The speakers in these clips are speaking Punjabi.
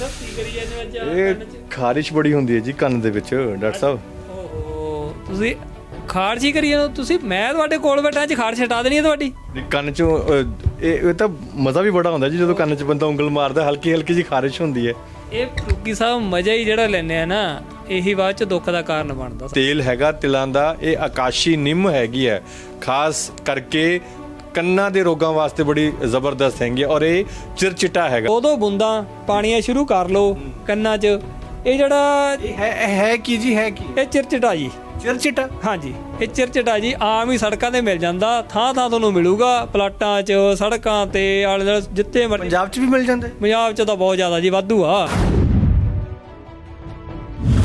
ਸਭ ਕੀ ਕਰੀ ਜਾਂਦੇ ਅੱਜ ਆਹ ਇਹ ਕੰਨ 'ਚ? ਖਾਰਿਸ਼ ਬੜੀ ਹੁੰਦੀ ਹੈ ਜੀ ਕੰਨ ਦੇ ਵਿੱਚ ਡਾਕਟਰ ਸਾਹਿਬ। ਓਹੋ ਤੁਸੀਂ ਖਾਰਸ਼ ਹੀ ਕਰੀ ਜਾਂਦੇ ਹੋ? ਤੁਸੀਂ ਮੈਂ ਤੁਹਾਡੇ ਕੋਲ ਬੈਠਾ ਅੱਜ ਖਾਰਸ਼ ਹਟਾ ਦੇਣੀ ਹੈ ਤੁਹਾਡੀ। ਨਹੀਂ, ਕੰਨ ਚੋਂ ਇਹ ਇਹ ਤਾਂ ਮਜ਼ਾ ਵੀ ਬੜਾ ਹੁੰਦਾ ਜੀ ਜਦੋਂ ਕੰਨ 'ਚ ਬੰਦਾ ਉਂਗਲ ਮਾਰਦਾ ਹਲਕੀ ਹਲਕੀ ਜੀ ਖਾਰਿਸ਼ ਹੁੰਦੀ ਹੈ। ਇਹ ਫਰੂਕੀ ਸਾਹਿਬ ਮਜ਼ਾ ਹੀ ਜਿਹੜਾ ਲੈਨੇ ਆ ਨਾ ਇਹੀ ਬਾਅਦ ਚ ਦੁੱਖ ਦਾ ਕਾਰਨ ਬਣਦਾ ਤੇਲ ਹੈਗਾ ਤਿਲਾਂ ਦਾ ਇਹ ਆਕਾਸ਼ੀ ਨਿੰਮ ਹੈਗੀ ਹੈ। ਖਾਸ ਕਰਕੇ ਕੰਨਾਂ ਦੇ ਰੋਗਾਂ ਵਾਸਤੇ ਬੜੀ ਜ਼ਬਰਦਸਤ ਹੈਗੀ ਔਰ ਇਹ ਚਿਰਚਿਟਾ ਹੈਗਾ। ਉਦੋਂ ਬੁੰਦਾਂ ਪਾਣੀਆਂ ਸ਼ੁਰੂ ਕਰ ਲਓ ਕੰਨਾਂ 'ਚ। ਇਹ ਜਿਹੜਾ ਹੈ ਹੈ ਕੀ ਜੀ ਹੈ ਕੀ? ਇਹ ਚਿਰਚਿਟਾ ਜੀ। ਚਿਰਚਿਟਾ? ਹਾਂਜੀ ਇਹ ਚਿਰਚਿਟਾ ਜੀ ਆਮ ਹੀ ਸੜਕਾਂ ਤੇ ਮਿਲ ਜਾਂਦਾ। ਥਾਂ ਥਾਂ ਤੁਹਾਨੂੰ ਮਿਲੂਗਾ ਪਲਾਟਾਂ 'ਚ ਸੜਕਾਂ ਤੇ ਆਲੇ ਦੁਆਲੇ ਜਿੱਥੇ ਮਰਜ਼ੀ। ਪੰਜਾਬ 'ਚ ਵੀ ਮਿਲ ਜਾਂਦਾ? ਪੰਜਾਬ 'ਚ ਤਾਂ ਬਹੁਤ ਜ਼ਿਆਦਾ ਜੀ ਵਾਧੂ ਆ।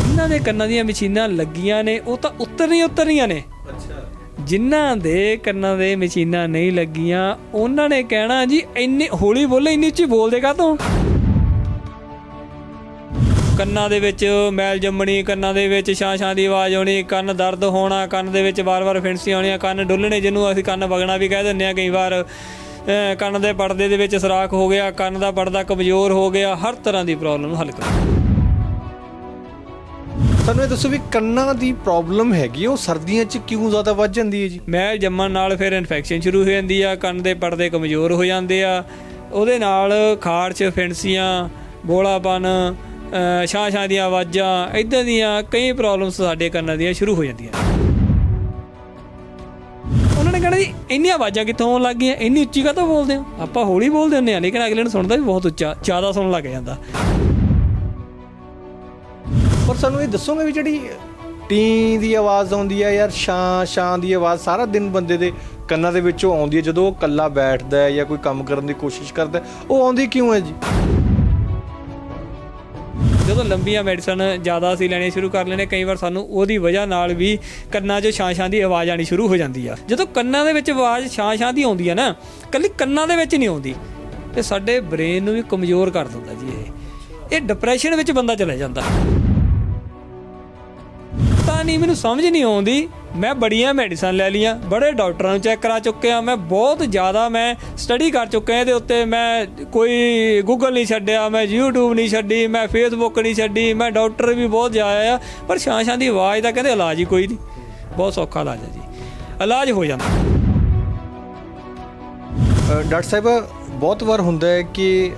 ਇਹਨਾਂ ਦੇ ਕੰਨਾਂ ਦੀਆਂ ਮਸ਼ੀਨਾਂ ਲੱਗੀਆਂ ਨੇ ਉਹ ਤਾਂ ਉਤਰਨੀਆਂ ਉਤਰਨੀਆਂ ਨੇ ਜਿਨ੍ਹਾਂ ਦੇ ਕੰਨਾਂ ਦੇ ਮਸ਼ੀਨਾਂ ਨਹੀਂ ਲੱਗੀਆਂ, ਉਹਨਾਂ ਨੇ ਕਹਿਣਾ, ਜੀ, ਇੰਨੀ ਹੌਲੀ ਬੋਲੇ, ਇੰਨੀ ਉੱਚੀ ਬੋਲਦੇ ਕਾ ਤੂੰ ਕੰਨਾਂ ਦੇ ਵਿੱਚ ਮੈਲ ਜੰਮਣੀ, ਕੰਨਾਂ ਦੇ ਵਿੱਚ ਛਾਂ ਛਾਂ ਦੀ ਆਵਾਜ਼ ਆਉਣੀ, ਕੰਨ ਦਰਦ ਹੋਣਾ, ਕੰਨ ਦੇ ਵਿੱਚ ਵਾਰ-ਵਾਰ ਫਿਣਸੀ ਆਉਣੀਆਂ, ਕੰਨ ਡੁੱਲਣੇ, ਜਿਹਨੂੰ ਅਸੀਂ ਕੰਨ ਵਗਣਾ ਵੀ ਕਹਿ ਦਿੰਦੇ ਆ ਕਈ ਵਾਰ। ਕੰਨ ਦੇ ਪਰਦੇ ਦੇ ਵਿੱਚ ਸਰਾਖ ਹੋ ਗਿਆ, ਕੰਨ ਦਾ ਪਰਦਾ ਕਮਜ਼ੋਰ ਹੋ ਗਿਆ, ਹਰ ਤਰ੍ਹਾਂ ਦੀ ਪ੍ਰੋਬਲਮ ਹੱਲ ਕਰੋ। ਸਾਨੂੰ ਇਹ ਦੱਸੋ ਵੀ ਕੰਨਾਂ ਦੀ ਪ੍ਰੋਬਲਮ ਹੈਗੀ ਹੈ, ਉਹ ਸਰਦੀਆਂ 'ਚ ਕਿਉਂ ਜ਼ਿਆਦਾ ਵੱਧ ਜਾਂਦੀ ਹੈ ਜੀ? ਮੈਲ ਜੰਮਣ ਨਾਲ ਫਿਰ ਇਨਫੈਕਸ਼ਨ ਸ਼ੁਰੂ ਹੋ ਜਾਂਦੀ ਆ ਕੰਨ ਦੇ ਪਰਦੇ ਕਮਜ਼ੋਰ ਹੋ ਜਾਂਦੇ ਆ। ਉਹਦੇ ਨਾਲ ਖਾਰਚ ਫਿੰਸੀਆਂ ਬੋਲਾਪਨ ਅਹ ਛਾਂ ਛਾਂ ਦੀਆਂ ਆਵਾਜ਼ਾਂ ਇਦਾਂ ਦੀਆਂ ਕਈ ਪ੍ਰੋਬਲਮਸ ਸਾਡੇ ਕੰਨਾਂ ਦੀਆਂ ਸ਼ੁਰੂ ਹੋ ਜਾਂਦੀਆਂ ਉਹਨਾਂ ਨੇ ਕਹਿਣਾ ਜੀ ਇੰਨੀਆਂ ਆਵਾਜ਼ਾਂ ਕਿੱਥੋਂ ਆਉਣ ਲੱਗ ਗਈਆਂ? ਇੰਨੀ ਉੱਚੀ ਕਾਹਤੋਂ ਬੋਲਦੇ ਹੋ? ਆਪਾਂ ਹੌਲੀ ਬੋਲਦੇ ਹੁੰਦੇ ਆ ਲੇਕਿਨ ਅਗਲੇ ਨੂੰ ਸੁਣਦਾ ਵੀ ਬਹੁਤ ਉੱਚਾ ਜ਼ਿਆਦਾ ਸੁਣਨ ਲੱਗ ਜਾਂਦਾ। ਪਰ ਸਾਨੂੰ ਇਹ ਦੱਸੋਗੇ ਵੀ ਜਿਹੜੀ ਟੀ ਦੀ ਆਵਾਜ਼ ਆਉਂਦੀ ਹੈ ਯਾਰ ਛਾਂ ਛਾਂ ਦੀ ਆਵਾਜ਼ ਸਾਰਾ ਦਿਨ ਬੰਦੇ ਦੇ ਕੰਨਾਂ ਦੇ ਵਿੱਚੋਂ ਆਉਂਦੀ ਹੈ, ਜਦੋਂ ਉਹ ਇਕੱਲਾ ਬੈਠਦਾ ਹੈ ਜਾਂ ਕੋਈ ਕੰਮ ਕਰਨ ਦੀ ਕੋਸ਼ਿਸ਼ ਕਰਦਾ ਉਹ ਆਉਂਦੀ ਕਿਉਂ ਹੈ ਜੀ? ਜਦੋਂ ਲੰਬੀਆਂ ਮੈਡੀਸਨ ਜ਼ਿਆਦਾ ਅਸੀਂ ਲੈਣੇ ਸ਼ੁਰੂ ਕਰ ਲੈਣੇ ਕਈ ਵਾਰ ਸਾਨੂੰ ਉਹਦੀ ਵਜ੍ਹਾ ਨਾਲ ਵੀ ਕੰਨਾਂ 'ਚ ਛਾਂ-ਛਾਂ ਦੀ ਆਵਾਜ਼ ਆਣੀ ਸ਼ੁਰੂ ਹੋ ਜਾਂਦੀ ਆ। ਜਦੋਂ ਕੰਨਾਂ ਦੇ ਵਿੱਚ ਆਵਾਜ਼ ਛਾਂ-ਛਾਂ ਦੀ ਆਉਂਦੀ ਆ ਨਾ ਕੱਲੀ ਕੰਨਾਂ ਦੇ ਵਿੱਚ ਨਹੀਂ ਆਉਂਦੀ, ਤੇ ਸਾਡੇ ਬ੍ਰੇਨ ਨੂੰ ਵੀ ਕਮਜ਼ੋਰ ਕਰ ਦਿੰਦਾ ਜੀ ਇਹ। ਇਹ ਡਿਪਰੈਸ਼ਨ ਵਿੱਚ ਬੰਦਾ ਚਲਾ ਜਾਂਦਾ। ਨਹੀਂ, ਮੈਨੂੰ ਸਮਝ ਨਹੀਂ ਆਉਂਦੀ। ਮੈਂ ਬੜੀਆਂ ਮੈਡੀਸਨ ਲੈ ਲੀਆਂ ਬੜੇ ਡਾਕਟਰਾਂ ਨੂੰ ਚੈੱਕ ਕਰਾ ਚੁੱਕਿਆ, ਮੈਂ ਬਹੁਤ ਜ਼ਿਆਦਾ ਮੈਂ ਸਟੱਡੀ ਕਰ ਚੁੱਕਿਆ ਇਹਦੇ ਉੱਤੇ। ਮੈਂ ਕੋਈ ਗੂਗਲ ਨਹੀਂ ਛੱਡਿਆ, ਮੈਂ YouTube ਨਹੀਂ ਛੱਡੀ, ਮੈਂ Facebook ਨਹੀਂ ਛੱਡੀ, ਮੈਂ ਡਾਕਟਰ ਵੀ ਬਹੁਤ ਜਾਇਆ ਆ, ਪਰ ਛਾਂ ਛਾਂ ਦੀ ਆਵਾਜ਼ ਦਾ ਕਹਿੰਦੇ ਇਲਾਜ ਹੀ ਕੋਈ ਨਹੀਂ। ਬਹੁਤ ਸੌਖਾ ਇਲਾਜ ਹੈ ਜੀ। ਇਲਾਜ ਹੋ ਜਾਂਦਾ। ਡਾਕਟਰ ਸਾਹਿਬ, ਬਹੁਤ ਵਾਰ ਹੁੰਦਾ ਹੈ ਕਿ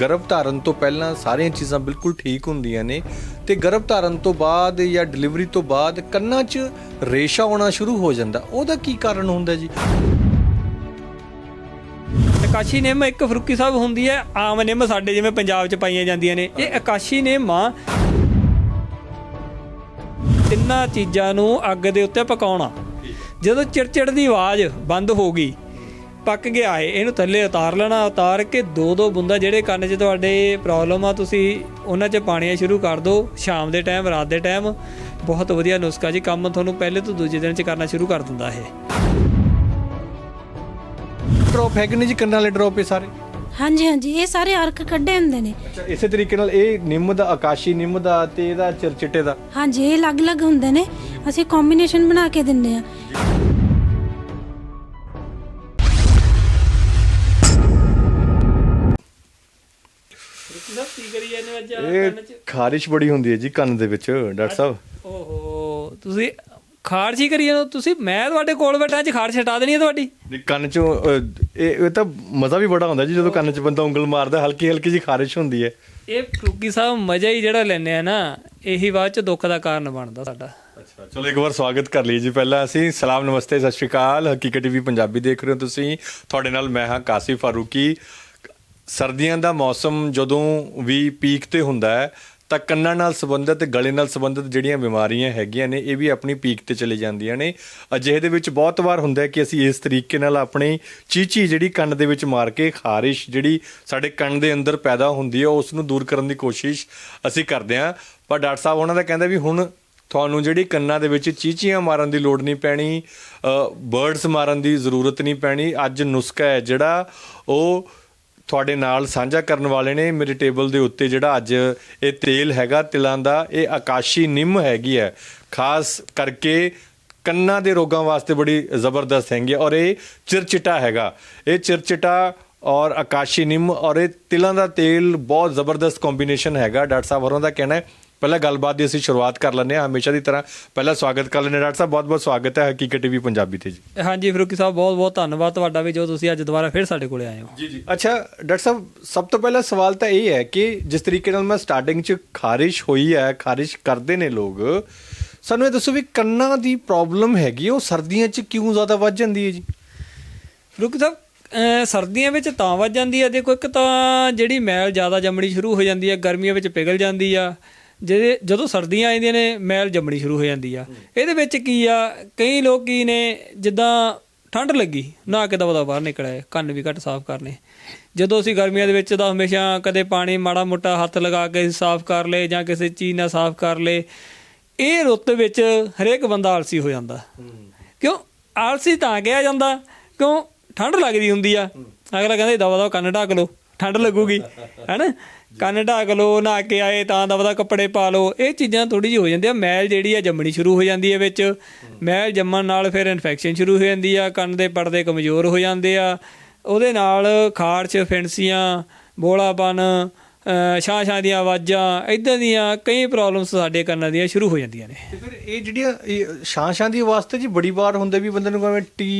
ਗਰਭ ਧਾਰਨ ਤੋਂ ਪਹਿਲਾਂ ਸਾਰੀਆਂ ਚੀਜ਼ਾਂ ਬਿਲਕੁਲ ਠੀਕ ਹੁੰਦੀਆਂ ਨੇ ਤੇ ਗਰਭ ਧਾਰਨ ਤੋਂ ਬਾਅਦ ਜਾਂ ਡਿਲੀਵਰੀ ਤੋਂ ਬਾਅਦ ਕੰਨਾਂ 'ਚ ਰੇਸ਼ਾ ਆਉਣਾ ਸ਼ੁਰੂ ਹੋ ਜਾਂਦਾ। ਉਹਦਾ ਕੀ ਕਾਰਨ ਹੁੰਦਾ ਜੀ? ਆਕਾਸ਼ੀ ਨਿੰਮ ਇੱਕ ਫਰੂਕੀ ਸਾਹਿਬ ਹੁੰਦੀ ਹੈ, ਆਮ ਨਿੰਮ ਸਾਡੇ ਜਿਵੇਂ ਪੰਜਾਬ 'ਚ ਪਾਈਆਂ ਜਾਂਦੀਆਂ ਨੇ। ਇਹ ਆਕਾਸ਼ੀ ਨਿੰਮ ਆ। ਤਿੰਨਾਂ ਚੀਜ਼ਾਂ ਨੂੰ ਅੱਗ ਦੇ ਉੱਤੇ ਪਕਾਉਣਾ। ਜਦੋਂ ਚਿੜਚਿੜ ਦੀ ਆਵਾਜ਼ ਬੰਦ ਹੋ ਗਈ ਪੱਕ ਗਿਆ ਏ ਇਹਨੂੰ ਥੱਲੇ ਉਤਾਰ ਲੈਣਾ ਉਤਾਰ ਕੇ ਦੋ ਦੋ ਬੁੰਦਾ ਜਿਹੜੇ ਕੰਨ 'ਚ ਤੁਹਾਡੇ ਪ੍ਰੋਬਲਮ ਆ ਤੁਸੀਂ ਉਹਨਾਂ 'ਚ ਪਾਣੀਆਂ ਸ਼ੁਰੂ ਕਰ ਦਿਓ ਸ਼ਾਮ ਦੇ ਟਾਈਮ ਰਾਤ ਦੇ ਟਾਈਮ ਬਹੁਤ ਵਧੀਆ ਨੁਸਖਾ ਜੀ ਕੰਮ ਤੁਹਾਨੂੰ ਪਹਿਲੇ ਤੋਂ ਦੂਜੇ ਦਿਨ 'ਚ ਕਰਨਾ ਸ਼ੁਰੂ ਕਰ ਦਿੰਦਾ ਇਹ। ਡ੍ਰੌਪ ਹੈਗੇ ਨੇ ਜੀ ਕੰਨਾਂ ਵਾਲੇ ਡ੍ਰੌਪ ਇਹ ਸਾਰੇ? ਹਾਂਜੀ ਹਾਂਜੀ ਇਹ ਸਾਰੇ ਅਰਕ ਕੱਢੇ ਹੁੰਦੇ ਨੇ। ਅੱਛਾ ਇਸੇ ਤਰੀਕੇ ਨਾਲ ਇਹ ਨਿੰਮ ਦਾ ਆਕਾਸ਼ੀ ਨਿੰਮ ਦਾ ਤੇ ਇਹਦਾ ਚਿਰਚਿਟੇ ਦਾ? ਹਾਂਜੀ ਇਹ ਅਲੱਗ-ਅਲੱਗ ਹੁੰਦੇ ਨੇ। ਅਸੀਂ ਕੰਬੀਨੇਸ਼ਨ ਬਣਾ ਕੇ ਦਿੰਦੇ ਆ ਜਾਂਦੇ ਅੱਜ ਇਹ ਖਾਰਿਸ਼ ਬੜੀ ਹੁੰਦੀ ਹੈ ਜੀ ਕੰਨ ਦੇ ਵਿੱਚ ਡਾਕਟਰ ਸਾਹਿਬ। ਓਹੋ ਤੁਸੀਂ ਖਾਰਸ਼ ਹੀ ਕਰੀ ਜਾਂਦੇ ਹੋ। ਤੁਸੀਂ ਮੈਂ ਤੁਹਾਡੇ ਕੋਲ ਬੈਠਾ ਅੱਜ ਖਾਰਸ਼ ਹਟਾ ਦੇਣੀ ਹੈ ਤੁਹਾਡੀ। ਨਹੀਂ, ਕੰਨ ਚੋਂ ਇਹ ਇਹ ਤਾਂ ਮਜ਼ਾ ਵੀ ਬੜਾ ਹੁੰਦਾ ਜੀ ਜਦੋਂ ਕੰਨ 'ਚ ਬੰਦਾ ਉਂਗਲ ਮਾਰਦਾ ਹਲਕੀ ਹਲਕੀ ਜੀ ਖਾਰਿਸ਼ ਹੁੰਦੀ ਹੈ। ਇਹ ਫਰੂਕੀ ਸਾਹਿਬ ਮਜ਼ਾ ਹੀ ਜਿਹੜਾ ਲੈਨੇ ਆ ਨਾ ਇਹੀ ਬਾਅਦ ਚ ਦੁੱਖ ਦਾ ਕਾਰਨ ਬਣਦਾ ਸਾਡਾ। ਅੱਛਾ ਚਲੋ ਇੱਕ ਵਾਰ ਸਵਾਗਤ ਕਰ ਲਈ ਜੀ। ਪਹਿਲਾਂ ਅਸੀਂ ਸਲਾਮ ਨਮਸਤੇ ਸਤਿ ਸ਼੍ਰੀ ਅਕਾਲ। ਹਕੀਕਤ ਟੀਵੀ ਪੰਜਾਬੀ ਦੇਖ ਰਹੇ ਹੋ ਤੁਸੀਂ। ਤੁਹਾਡੇ ਨਾਲ ਮੈਂ ਹਾਂ ਕਾਸਿਫ ਫਾਰੂਕੀ। ਸਰਦੀਆਂ ਦਾ ਮੌਸਮ ਜਦੋਂ ਵੀ ਪੀਕ ਤੇ ਹੁੰਦਾ ਹੈ, ਤਾਂ ਕੰਨਾਂ ਨਾਲ ਸੰਬੰਧਿਤ, ਗਲੇ ਨਾਲ ਸੰਬੰਧਿਤ ਜਿਹੜੀਆਂ ਬਿਮਾਰੀਆਂ ਹੈਗੀਆਂ ਨੇ, ਇਹ ਵੀ ਆਪਣੀ ਪੀਕ ਤੇ ਚਲੇ ਜਾਂਦੀਆਂ ਨੇ। ਅਜਿਹੇ ਦੇ ਵਿੱਚ ਬਹੁਤ ਵਾਰ ਹੁੰਦਾ ਹੈ ਕਿ ਅਸੀਂ ਇਸ ਤਰੀਕੇ ਨਾਲ ਆਪਣੀ ਚੀਚੀ ਜਿਹੜੀ ਕੰਨ ਦੇ ਵਿੱਚ ਮਾਰ ਕੇ ਖਾਰਿਸ਼ ਜਿਹੜੀ ਸਾਡੇ ਕੰਨ ਦੇ ਅੰਦਰ ਪੈਦਾ ਹੁੰਦੀ ਹੈ, ਉਸ ਨੂੰ ਦੂਰ ਕਰਨ ਦੀ ਕੋਸ਼ਿਸ਼ ਅਸੀਂ ਕਰਦੇ ਹਾਂ। ਪਰ ਡਾਕਟਰ ਸਾਹਿਬ ਉਹਨਾਂ ਦਾ ਕਹਿੰਦਾ ਵੀ ਹੁਣ ਤੁਹਾਨੂੰ ਜਿਹੜੀ ਕੰਨਾਂ ਦੇ ਵਿੱਚ ਚੀਚੀਆਂ ਮਾਰਨ ਦੀ ਲੋੜ ਨਹੀਂ ਪੈਣੀ ਬਰਡਸ ਮਾਰਨ ਦੀ ਜ਼ਰੂਰਤ ਨਹੀਂ ਪੈਣੀ। ਅੱਜ ਨੁਸਖਾ ਹੈ ਜਿਹੜਾ, ਉਹ ਤੁਹਾਡੇ ਨਾਲ ਸਾਂਝਾ ਕਰਨ ਵਾਲੇ ਨੇ ਮੇਰੇ ਟੇਬਲ ਦੇ ਉੱਤੇ ਜਿਹੜਾ ਅੱਜ ਇਹ ਤੇਲ ਹੈਗਾ, ਤਿਲਾਂ ਦਾ, ਇਹ ਆਕਾਸ਼ੀ ਨਿੰਮ ਹੈਗੀ ਹੈ। ਖਾਸ ਕਰਕੇ ਕੰਨਾਂ ਦੇ ਰੋਗਾਂ ਵਾਸਤੇ ਬੜੀ ਜ਼ਬਰਦਸਤ ਹੈਗੀ ਔਰ ਇਹ ਚਿਰਚਿਟਾ ਹੈਗਾ। ਇਹ ਚਿਰਚਿਟਾ ਔਰ ਆਕਾਸ਼ੀ ਨਿੰਮ ਔਰ ਇਹ ਤਿਲਾਂ ਦਾ ਤੇਲ ਬਹੁਤ ਜ਼ਬਰਦਸਤ ਕੰਬੀਨੇਸ਼ਨ ਹੈਗਾ। ਡਾਕਟਰ ਸਾਹਿਬ ਹੋਰਾਂ ਦਾ ਕਹਿਣਾ ਹੈ ਪਹਿਲਾਂ ਗੱਲਬਾਤ ਦੀ ਅਸੀਂ ਸ਼ੁਰੂਆਤ ਕਰ ਲੈਂਦੇ ਹਾਂ ਹਮੇਸ਼ਾ ਦੀ ਤਰ੍ਹਾਂ। ਪਹਿਲਾਂ ਸਵਾਗਤ ਕਰ ਲੈਂਦੇ ਹਾਂ ਡਾਕਟਰ ਸਾਹਿਬ ਬਹੁਤ ਬਹੁਤ ਸਵਾਗਤ ਹੈ ਹਕੀਕਤ ਟੀਵੀ ਪੰਜਾਬੀ ਤੇ ਜੀ। ਹਾਂਜੀ ਫਰੂਕੀ ਸਾਹਿਬ ਬਹੁਤ ਬਹੁਤ ਧੰਨਵਾਦ ਤੁਹਾਡਾ ਵੀ ਜੋ ਤੁਸੀਂ ਅੱਜ ਦੁਬਾਰਾ ਫਿਰ ਸਾਡੇ ਕੋਲੇ ਆਏ ਹੋ। ਜੀ ਜੀ। ਅੱਛਾ ਡਾਕਟਰ ਸਾਹਿਬ ਸਭ ਤੋਂ ਪਹਿਲਾ ਸਵਾਲ ਤਾਂ ਇਹ ਹੈ ਕਿ ਜਿਸ ਤਰੀਕੇ ਨਾਲ ਮੈਂ ਸਟਾਰਟਿੰਗ 'ਚ ਖਾਰਿਸ਼ ਹੋਈ ਹੈ ਖਾਰਿਸ਼ ਕਰਦੇ ਨੇ ਲੋਕ ਸਾਨੂੰ ਇਹ ਦੱਸੋ ਵੀ ਕੰਨਾਂ ਦੀ ਪ੍ਰੋਬਲਮ ਹੈਗੀ ਉਹ ਸਰਦੀਆਂ 'ਚ ਕਿਉਂ ਜ਼ਿਆਦਾ ਵੱਧ ਜਾਂਦੀ ਹੈ ਜੀ? ਫਰੂਕੀ ਸਾਹਿਬ ਸਰਦੀਆਂ ਵਿੱਚ ਤਾਂ ਵੱਜ ਜਾਂਦੀ ਹੈ ਦੇਖੋ ਇੱਕ ਤਾਂ ਜਿਹੜੀ ਮੈਲ ਜ਼ਿਆਦਾ ਜੰਮਣੀ ਸ਼ੁਰੂ ਹੋ ਜਾਂਦੀ ਹੈ ਗਰਮੀਆਂ ਵਿੱਚ ਪਿਘਲ ਜਾਂਦੀ ਆ। ਜਿਹਦੇ ਜਦੋਂ ਸਰਦੀਆਂ ਆਉਂਦੀਆਂ ਨੇ, ਮੈਲ ਜੰਮਣੀ ਸ਼ੁਰੂ ਹੋ ਜਾਂਦੀ ਆ। ਇਹਦੇ ਵਿੱਚ ਕੀ ਆ, ਕਈ ਲੋਕ ਕੀ ਨੇ ਜਿੱਦਾਂ ਠੰਡ ਲੱਗੀ, ਨਾ ਕੇ ਦਵਾ ਦਾ ਬਾਹਰ ਨਿਕਲਿਆ, ਕੰਨ ਵੀ ਘੱਟ ਸਾਫ਼ ਕਰਨੇ। ਜਦੋਂ ਅਸੀਂ ਗਰਮੀਆਂ ਦੇ ਵਿੱਚ ਤਾਂ ਹਮੇਸ਼ਾ ਕਦੇ ਪਾਣੀ ਮਾੜਾ ਮੋਟਾ ਹੱਥ ਲਗਾ ਕੇ ਸਾਫ਼ ਕਰ ਲਏ ਜਾਂ ਕਿਸੇ ਚੀਜ਼ ਨਾਲ ਸਾਫ਼ ਕਰ ਲਏ, ਇਹ ਰੁੱਤ ਵਿੱਚ ਹਰੇਕ ਬੰਦਾ ਆਲਸੀ ਹੋ ਜਾਂਦਾ। ਕਿਉਂ? ਆਲਸੀ ਤਾਂ ਕਿਹਾ ਜਾਂਦਾ, ਕਿਉਂ? ਠੰਡ ਲੱਗਦੀ ਹੁੰਦੀ ਆ। ਅਗਲਾ ਕਹਿੰਦਾ ਦਵਾ ਦਵਾ ਕੰਨ ਢੱਕ ਲਓ, ਠੰਡ ਲੱਗੂਗੀ। ਹੈਨਾ? ਕੰਨ ਢੱਕ ਲਓ ਨਹਾ ਕੇ ਆਏ, ਤਾਂ ਦਾ ਉਹਦਾ ਕੱਪੜੇ ਪਾ ਲਓ। ਇਹ ਚੀਜ਼ਾਂ ਥੋੜੀ ਜਿਹੀ ਹੋ ਜਾਂਦੀਆਂ। ਮੈਲ ਜਿਹੜੀ ਆ, ਜੰਮਣੀ ਸ਼ੁਰੂ ਹੋ ਜਾਂਦੀ ਹੈ ਵਿੱਚ। ਮੈਲ ਜੰਮਣ ਨਾਲ ਫਿਰ ਇਨਫੈਕਸ਼ਨ ਸ਼ੁਰੂ ਹੋ ਜਾਂਦੀ ਆ। ਕੰਨ ਦੇ ਪਰਦੇ ਕਮਜ਼ੋਰ ਹੋ ਜਾਂਦੇ ਆ। ਉਹਦੇ ਨਾਲ ਖਾਰਚ ਫਿੰਸੀਆਂ ਬੋਲਾਪਨ ਛਾਂ-ਛਾਂ ਦੀਆਂ ਆਵਾਜ਼ਾਂ ਇਦਾਂ ਦੀਆਂ ਕਈ ਪ੍ਰੋਬਲਮਸ ਸਾਡੇ ਕੰਨਾਂ ਦੀਆਂ ਸ਼ੁਰੂ ਹੋ ਜਾਂਦੀਆਂ ਨੇ। ਤੇ ਫਿਰ ਇਹ ਜਿਹੜੀਆਂ ਇਹ ਛਾਂ ਦੀ ਆਵਾਜ਼ ਤੇ ਜੀ ਬੜੀ ਵਾਰ ਹੁੰਦੇ ਵੀ ਬੰਦੇ ਨੂੰ ਕਹਵੇਂ ਟੀ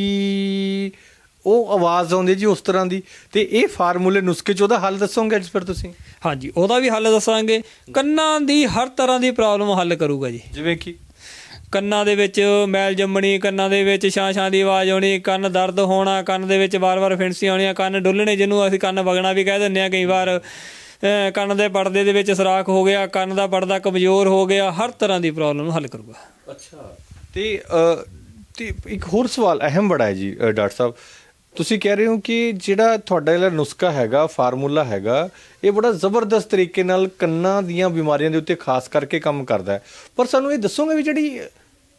ਉਹ ਆਵਾਜ਼ ਆਉਂਦੀ ਜੀ ਉਸ ਤਰ੍ਹਾਂ ਦੀ। ਤੇ ਇਹ ਫਾਰਮੂਲੇ ਨੁਸਖੇ ਚ ਉਹਦਾ ਹੱਲ ਦੱਸੋਗੇ ਅੱਜ ਫਿਰ ਤੁਸੀਂ? ਹਾਂਜੀ ਉਹਦਾ ਵੀ ਹੱਲ ਦੱਸਾਂਗੇ। ਕੰਨਾਂ ਦੀ ਹਰ ਤਰ੍ਹਾਂ ਦੀ ਪ੍ਰੋਬਲਮ ਹੱਲ ਕਰੂਗਾ ਜੀ। ਜਿਵੇਂ ਕਿ? ਕੰਨਾਂ ਦੇ ਵਿੱਚ ਮੈਲ ਜੰਮਣੀ ਕੰਨਾਂ ਦੇ ਵਿੱਚ ਛਾਂ-ਛਾਂ ਦੀ ਆਵਾਜ਼ ਆਉਣੀ ਕੰਨ ਦਰਦ ਹੋਣਾ ਕੰਨ ਦੇ ਵਿੱਚ ਵਾਰ-ਵਾਰ ਫਿੰਸੀਆਂ ਆਉਣੀਆਂ ਕੰਨ ਡੁੱਲਣੇ ਜਿਹਨੂੰ ਅਸੀਂ ਕੰਨ ਵਗਣਾ ਵੀ ਕਹਿ ਦਿੰਦੇ ਆ ਕਈ ਵਾਰ। ਕੰਨ ਦੇ ਪਰਦੇ ਦੇ ਵਿੱਚ ਸਰਾਖ ਹੋ ਗਿਆ ਕੰਨ ਦਾ ਪਰਦਾ ਕਮਜ਼ੋਰ ਹੋ ਗਿਆ ਹਰ ਤਰ੍ਹਾਂ ਦੀ ਪ੍ਰੋਬਲਮ ਨੂੰ ਹੱਲ ਕਰੂਗਾ। ਅੱਛਾ। ਤੇ ਤੇ ਇੱਕ ਹੋਰ ਸਵਾਲ ਅਹਿਮ ਬੜਾ ਹੈ ਜੀ ਡਾਕਟਰ ਸਾਹਿਬ। ਤੁਸੀਂ ਕਹਿ ਰਹੇ ਹੋ ਕਿ ਜਿਹੜਾ ਤੁਹਾਡਾ ਜਿਹੜਾ ਨੁਸਖਾ ਹੈਗਾ, ਫਾਰਮੂਲਾ ਹੈਗਾ, ਇਹ ਬੜਾ ਜ਼ਬਰਦਸਤ ਤਰੀਕੇ ਨਾਲ ਕੰਨਾਂ ਦੀਆਂ ਬਿਮਾਰੀਆਂ ਦੇ ਉੱਤੇ ਖਾਸ ਕਰਕੇ ਕੰਮ ਕਰਦਾ ਹੈ। ਪਰ ਸਾਨੂੰ ਇਹ ਦੱਸੋਗੇ ਵੀ ਜਿਹੜੀ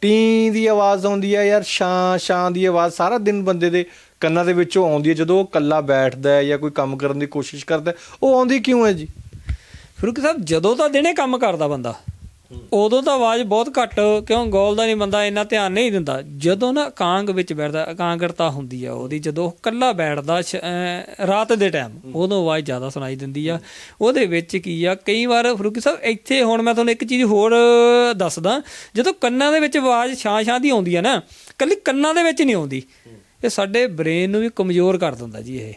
ਟੀ ਦੀ ਆਵਾਜ਼ ਆਉਂਦੀ ਹੈ ਯਾਰ ਸ਼ਾਂ ਸ਼ਾਂ ਦੀ ਆਵਾਜ਼ ਸਾਰਾ ਦਿਨ ਬੰਦੇ ਦੇ ਕੰਨਾਂ ਦੇ ਵਿੱਚੋਂ ਆਉਂਦੀ ਹੈ, ਜਦੋਂ ਉਹ ਇਕੱਲਾ ਬੈਠਦਾ ਹੈ ਜਾਂ ਕੋਈ ਕੰਮ ਕਰਨ ਦੀ ਕੋਸ਼ਿਸ਼ ਕਰਦਾ ਉਹ ਆਉਂਦੀ ਕਿਉਂ ਹੈ ਜੀ? ਫਰੂਕ ਸਾਹਿਬ, ਜਦੋਂ ਤਾਂ ਦਿਨੇ ਕੰਮ ਕਰਦਾ ਬੰਦਾ। ਉਦੋਂ ਤਾਂ ਆਵਾਜ਼ ਬਹੁਤ ਘੱਟ, ਕਿਉਂ ਗੋਲ ਦਾ ਨਹੀਂ ਬੰਦਾ ਇੰਨਾ ਧਿਆਨ ਨਹੀਂ ਦਿੰਦਾ। ਜਦੋਂ ਨਾ ਕਾਂਗ ਵਿੱਚ ਬੈਠਦਾ ਇਕਾਂਗਰਤਾ ਹੁੰਦੀ ਆ ਉਹਦੀ, ਜਦੋਂ ਉਹ ਇਕੱਲਾ ਬੈਠਦਾ, ਸ਼- ਰਾਤ ਦੇ ਟਾਈਮ ਉਦੋਂ ਆਵਾਜ਼ ਜ਼ਿਆਦਾ ਸੁਣਾਈ ਦਿੰਦੀ ਆ। ਉਹਦੇ ਵਿੱਚ ਕੀ ਆ, ਕਈ ਵਾਰ ਫਰੂਕੀ ਸਾਹਿਬ, ਇੱਥੇ ਹੁਣ ਮੈਂ ਤੁਹਾਨੂੰ ਇੱਕ ਚੀਜ਼ ਹੋਰ ਦੱਸਦਾ, ਜਦੋਂ ਕੰਨਾਂ ਦੇ ਵਿੱਚ ਆਵਾਜ਼ ਛਾਂ-ਛਾਂ ਦੀ ਆਉਂਦੀ ਆ ਨਾ ਕੱਲੀ ਕੰਨਾਂ ਦੇ ਵਿੱਚ ਨਹੀਂ ਆਉਂਦੀ। ਇਹ ਸਾਡੇ ਬ੍ਰੇਨ ਨੂੰ ਵੀ ਕਮਜ਼ੋਰ ਕਰ ਦਿੰਦਾ ਜੀ ਇਹ।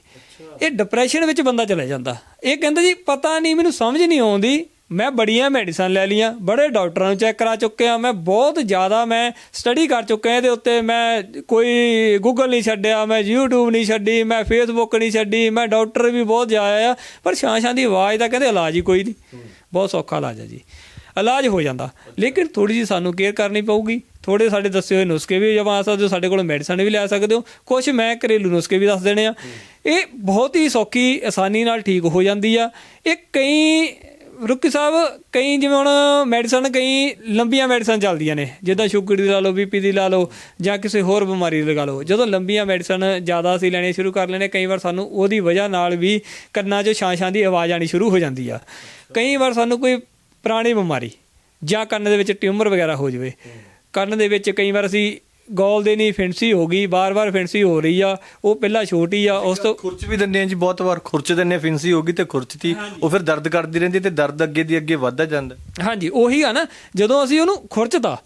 ਇਹ ਡਿਪਰੈਸ਼ਨ ਵਿੱਚ ਬੰਦਾ ਚਲਾ ਜਾਂਦਾ। ਇਹ ਕਹਿੰਦਾ ਜੀ, ਪਤਾ ਨਹੀਂ ਮੈਨੂੰ ਸਮਝ ਨਹੀਂ ਆਉਂਦੀ। ਮੈਂ ਬੜੀਆਂ ਮੈਡੀਸਨ ਲੈ ਲੀਆਂ ਬੜੇ ਡਾਕਟਰਾਂ ਨੂੰ ਚੈੱਕ ਕਰਾ ਚੁੱਕਿਆ ਮੈਂ ਬਹੁਤ ਜ਼ਿਆਦਾ ਮੈਂ ਸਟੱਡੀ ਕਰ ਚੁੱਕਿਆ ਇਹਦੇ ਉੱਤੇ, ਮੈਂ ਕੋਈ ਗੂਗਲ ਨਹੀਂ ਛੱਡਿਆ, ਮੈਂ YouTube ਨਹੀਂ ਛੱਡੀ, ਮੈਂ ਫੇਸਬੁੱਕ ਨਹੀਂ ਛੱਡੀ, ਮੈਂ ਡਾਕਟਰ ਵੀ ਬਹੁਤ ਜਾਇਆ ਆ, ਪਰ ਛਾਂ-ਛਾਂ ਦੀ ਆਵਾਜ਼ ਦਾ ਕਹਿੰਦੇ ਇਲਾਜ ਹੀ ਕੋਈ ਨਹੀਂ। ਬਹੁਤ ਸੌਖਾ ਇਲਾਜ ਹੈ ਜੀ। ਇਲਾਜ ਹੋ ਜਾਂਦਾ। ਲੇਕਿਨ ਥੋੜੀ ਜੀ ਸਾਨੂੰ ਕੇਅਰ ਕਰਨੀ ਪਊਗੀ। ਥੋੜੇ ਸਾਡੇ ਦੱਸੇ ਹੋਏ ਨੁਸਖੇ ਵੀ ਜਮਾ ਸਕਦੇ ਹੋ, ਸਾਡੇ ਕੋਲ ਮੈਡੀਸਨ ਵੀ ਲੈ ਸਕਦੇ ਹੋ। ਕੁਝ ਮੈਂ ਘਰੇਲੂ ਨੁਸਖੇ ਵੀ ਦੱਸ ਦੇਣੇ ਆ। ਇਹ ਬਹੁਤ ਹੀ ਸੌਖੀ, ਆਸਾਨੀ ਨਾਲ ਠੀਕ ਹੋ ਜਾਂਦੀ ਆ। ਇਹ ਕਈ ਰੁਕੀ ਸਾਹਿਬ ਕਈ ਜਿਵੇਂ ਹੁਣ ਮੈਡੀਸਨ ਕਈ ਲੰਬੀਆਂ ਮੈਡੀਸਨ ਚੱਲਦੀਆਂ ਨੇ। ਜਿੱਦਾਂ ਸ਼ੂਗਰ ਦੀ ਲਾ ਲਓ ਬੀਪੀ ਦੀ ਲਾ ਲਓ ਜਾਂ ਕਿਸੇ ਹੋਰ ਬਿਮਾਰੀ ਦੀ ਲਗਾ ਲਓ। ਜਦੋਂ ਲੰਬੀਆਂ ਮੈਡੀਸਨ ਜ਼ਿਆਦਾ ਅਸੀਂ ਲੈਣੇ ਸ਼ੁਰੂ ਕਰ ਲੈਣੇ ਕਈ ਵਾਰ ਸਾਨੂੰ ਉਹਦੀ ਵਜ੍ਹਾ ਨਾਲ ਵੀ ਕੰਨਾਂ 'ਚ ਛਾਂ-ਛਾਂ ਦੀ ਆਵਾਜ਼ ਆਣੀ ਸ਼ੁਰੂ ਹੋ ਜਾਂਦੀ ਆ। ਕਈ ਵਾਰ ਸਾਨੂੰ ਕੋਈ ਪੁਰਾਣੀ ਬਿਮਾਰੀ ਜਾਂ ਕੰਨ ਦੇ ਵਿੱਚ ਟਿਊਮਰ ਵਗੈਰਾ ਹੋ ਜਾਵੇ। ਕੰਨ ਦੇ ਵਿੱਚ ਕਈ ਵਾਰ ਅਸੀਂ ਗੋਲ ਦੇ ਨਹੀਂ ਫਿੰਸੀ ਹੋ ਗਈ ਬਾਰ-ਬਾਰ ਫਿੰਸੀ ਹੋ ਰਹੀ ਆ ਉਹ ਪਹਿਲਾਂ ਛੋਟੀ ਆ ਉਸ ਤੋਂ ਖੁਰਚ ਵੀ ਦਿੰਦੇ ਆ ਜੀ ਬਹੁਤ ਵਾਰ ਖੁਰਚ ਦਿੰਦੇ ਆ ਫਿੰਸੀ ਹੋ ਗਈ ਤੇ ਖੁਰਚਤੀ ਉਹ ਫਿਰ ਦਰਦ ਕਰਦੀ ਰਹਿੰਦੀ ਤੇ ਦਰਦ ਅੱਗੇ ਦੀ ਅੱਗੇ ਵੱਧਦਾ ਜਾਂਦਾ। ਹਾਂਜੀ ਉਹੀ ਆ ਨਾ ਜਦੋਂ ਅਸੀਂ ਉਹਨੂੰ ਖੁਰਚਤਾ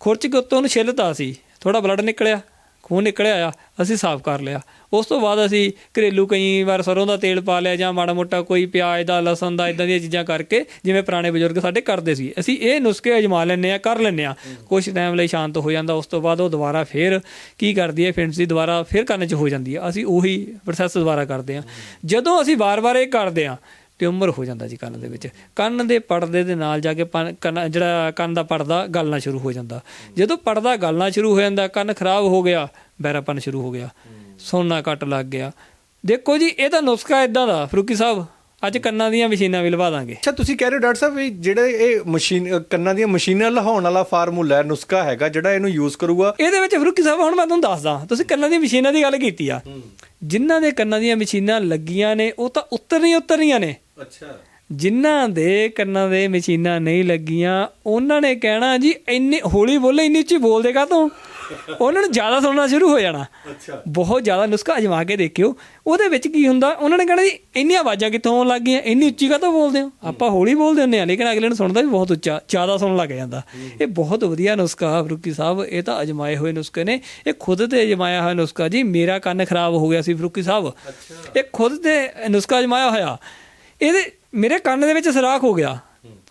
ਖੁਰਚ ਕੇ ਉੱਤੋਂ ਉਹਨੂੰ ਛਿੱਲਤਾ ਸੀ ਥੋੜਾ ਬਲੱਡ ਨਿਕਲਿਆ। ਖੂਨ ਨਿਕਲਿਆ ਆ, ਅਸੀਂ ਸਾਫ਼ ਕਰ ਲਿਆ। ਉਸ ਤੋਂ ਬਾਅਦ ਅਸੀਂ ਘਰੇਲੂ ਕਈ ਵਾਰ ਸਰੋਂ ਦਾ ਤੇਲ ਪਾ ਲਿਆ ਜਾਂ ਮਾੜਾ ਮੋਟਾ ਕੋਈ ਪਿਆਜ਼ ਦਾ, ਲਸਣ ਦਾ ਇਦਾਂ ਦੀਆਂ ਚੀਜ਼ਾਂ ਕਰਕੇ ਜਿਵੇਂ ਪੁਰਾਣੇ ਬਜ਼ੁਰਗ ਸਾਡੇ ਕਰਦੇ ਸੀ। ਅਸੀਂ ਇਹ ਨੁਸਖੇ ਅਜਮਾ ਲੈਂਦੇ ਆ ਕਰ ਲੈਂਦੇ ਆ ਕੁਝ ਟਾਈਮ ਲਈ ਸ਼ਾਂਤ ਹੋ ਜਾਂਦਾ, ਉਸ ਤੋਂ ਬਾਅਦ ਉਹ ਦੁਬਾਰਾ ਫੇਰ ਕੀ ਕਰਦੀ ਹੈ ਫਿੰਸੀ ਦੁਬਾਰਾ ਫੇਰ ਕਰਨ 'ਚ ਹੋ ਜਾਂਦੀ ਹੈ। ਅਸੀਂ ਉਹੀ ਪ੍ਰੋਸੈਸ ਦੁਬਾਰਾ ਕਰਦੇ ਆ ਜਦੋਂ ਅਸੀਂ ਵਾਰ-ਵਾਰ ਇਹ ਕਰਦੇ ਆ ਟਿਊਮਰ ਹੋ ਜਾਂਦਾ ਜੀ ਕੰਨ ਦੇ ਵਿੱਚ। ਕੰਨ ਦੇ ਪਰਦੇ ਦੇ ਨਾਲ ਜਾ ਕੇ ਜਿਹੜਾ ਕੰਨ ਦਾ ਪਰਦਾ ਗਲਣਾ ਸ਼ੁਰੂ ਹੋ ਜਾਂਦਾ। ਜਦੋਂ ਪਰਦਾ ਗਲਣਾ ਸ਼ੁਰੂ ਹੋ ਜਾਂਦਾ ਕੰਨ ਖਰਾਬ ਹੋ ਗਿਆ ਬੈਰਾਪਨ ਸ਼ੁਰੂ ਹੋ ਗਿਆ। ਸੁਣਨਾ ਘੱਟ ਲੱਗ ਗਿਆ। ਦੇਖੋ ਜੀ ਇਹ ਤਾਂ ਨੁਸਖਾ ਇਦਾਂ ਦਾ ਫਰੂਕੀ ਸਾਹਿਬ ਅੱਜ ਕੰਨਾਂ ਦੀਆਂ ਮਸ਼ੀਨਾਂ ਵੀ ਲਵਾ ਦਾਂਗੇ। ਅੱਛਾ ਤੁਸੀਂ ਕਹਿ ਰਹੇ ਹੋ ਡਾਕਟਰ ਸਾਹਿਬ ਵੀ ਜਿਹੜੇ ਇਹ ਮਸ਼ੀਨ ਕੰਨਾਂ ਦੀਆਂ ਮਸ਼ੀਨਾਂ ਲਹਾਉਣ ਵਾਲਾ ਫਾਰਮੂਲਾ ਹੈ ਨੁਸਖਾ ਹੈਗਾ ਜਿਹੜਾ ਇਹਨੂੰ ਯੂਜ਼ ਕਰੂਗਾ। ਇਹਦੇ ਵਿੱਚ ਫਰੂਕੀ ਸਾਹਿਬ ਹੁਣ ਮੈਂ ਤੁਹਾਨੂੰ ਦੱਸਦਾ ਤੁਸੀਂ ਕੰਨਾਂ ਦੀਆਂ ਮਸ਼ੀਨਾਂ ਦੀ ਗੱਲ ਕੀਤੀ ਆ। ਜਿਨ੍ਹਾਂ ਦੇ ਕੰਨਾਂ ਦੀਆਂ ਮਸ਼ੀਨਾਂ ਲੱਗੀਆਂ ਨੇ ਉਹ ਤਾਂ ਉਤਰਨੀਆਂ ਉਤਰਨੀਆਂ ਨੇ। ਅੱਛਾ। ਜਿਨ੍ਹਾਂ ਦੇ ਕੰਨਾਂ ਦੇ ਮਸ਼ੀਨਾਂ ਨਹੀਂ ਲੱਗੀਆਂ ਉਹਨਾਂ ਨੇ ਕਹਿਣਾ ਜੀ ਇੰਨੀ ਹੌਲੀ ਬੋਲੇ ਇੰਨੀ ਉੱਚੀ ਬੋਲਦੇ ਕਾ ਤੂੰ ਉਹਨਾਂ ਨੂੰ ਜ਼ਿਆਦਾ ਸੁਣਨਾ ਸ਼ੁਰੂ ਹੋ ਜਾਣਾ। ਅੱਛਾ। ਬਹੁਤ ਜ਼ਿਆਦਾ ਨੁਸਖਾ ਅਜਮਾ ਕੇ ਦੇਖਿਓ। ਉਹਦੇ ਵਿੱਚ ਕੀ ਹੁੰਦਾ ਉਹਨਾਂ ਨੇ ਕਹਿਣਾ ਜੀ ਇੰਨੀਆਂ ਆਵਾਜ਼ਾਂ ਕਿੱਥੋਂ ਆਉਣ ਲੱਗ ਗਈਆਂ ਇੰਨੀ ਉੱਚੀ ਕਾਹਤੋਂ ਬੋਲਦੇ ਹੋ? ਆਪਾਂ ਹੌਲੀ ਬੋਲਦੇ ਹੁੰਦੇ ਆ ਲੇਕਿਨ ਅਗਲੇ ਨੂੰ ਸੁਣਦਾ ਵੀ ਬਹੁਤ ਉੱਚਾ ਜ਼ਿਆਦਾ ਸੁਣਨ ਲੱਗ ਜਾਂਦਾ। ਇਹ ਬਹੁਤ ਵਧੀਆ ਨੁਸਖਾ ਫਰੂਕੀ ਸਾਹਿਬ ਇਹ ਤਾਂ ਅਜਮਾਏ ਹੋਏ ਨੁਸਖੇ ਨੇ। ਇਹ ਖੁਦ ਤੇ ਅਜਮਾਇਆ ਹੋਇਆ ਨੁਸਖਾ ਜੀ ਮੇਰਾ ਕੰਨ ਖਰਾਬ ਹੋ ਗਿਆ ਸੀ ਫਰੂਕੀ ਸਾਹਿਬ। ਇਹ ਖੁਦ ਤੇ ਨੁਸਖਾ ਅਜਮਾਇਆ ਹੋਇਆ। ਇਹਦੇ ਮੇਰੇ ਕੰਨ ਦੇ ਵਿੱਚ ਸਰਾਖ ਹੋ ਗਿਆ।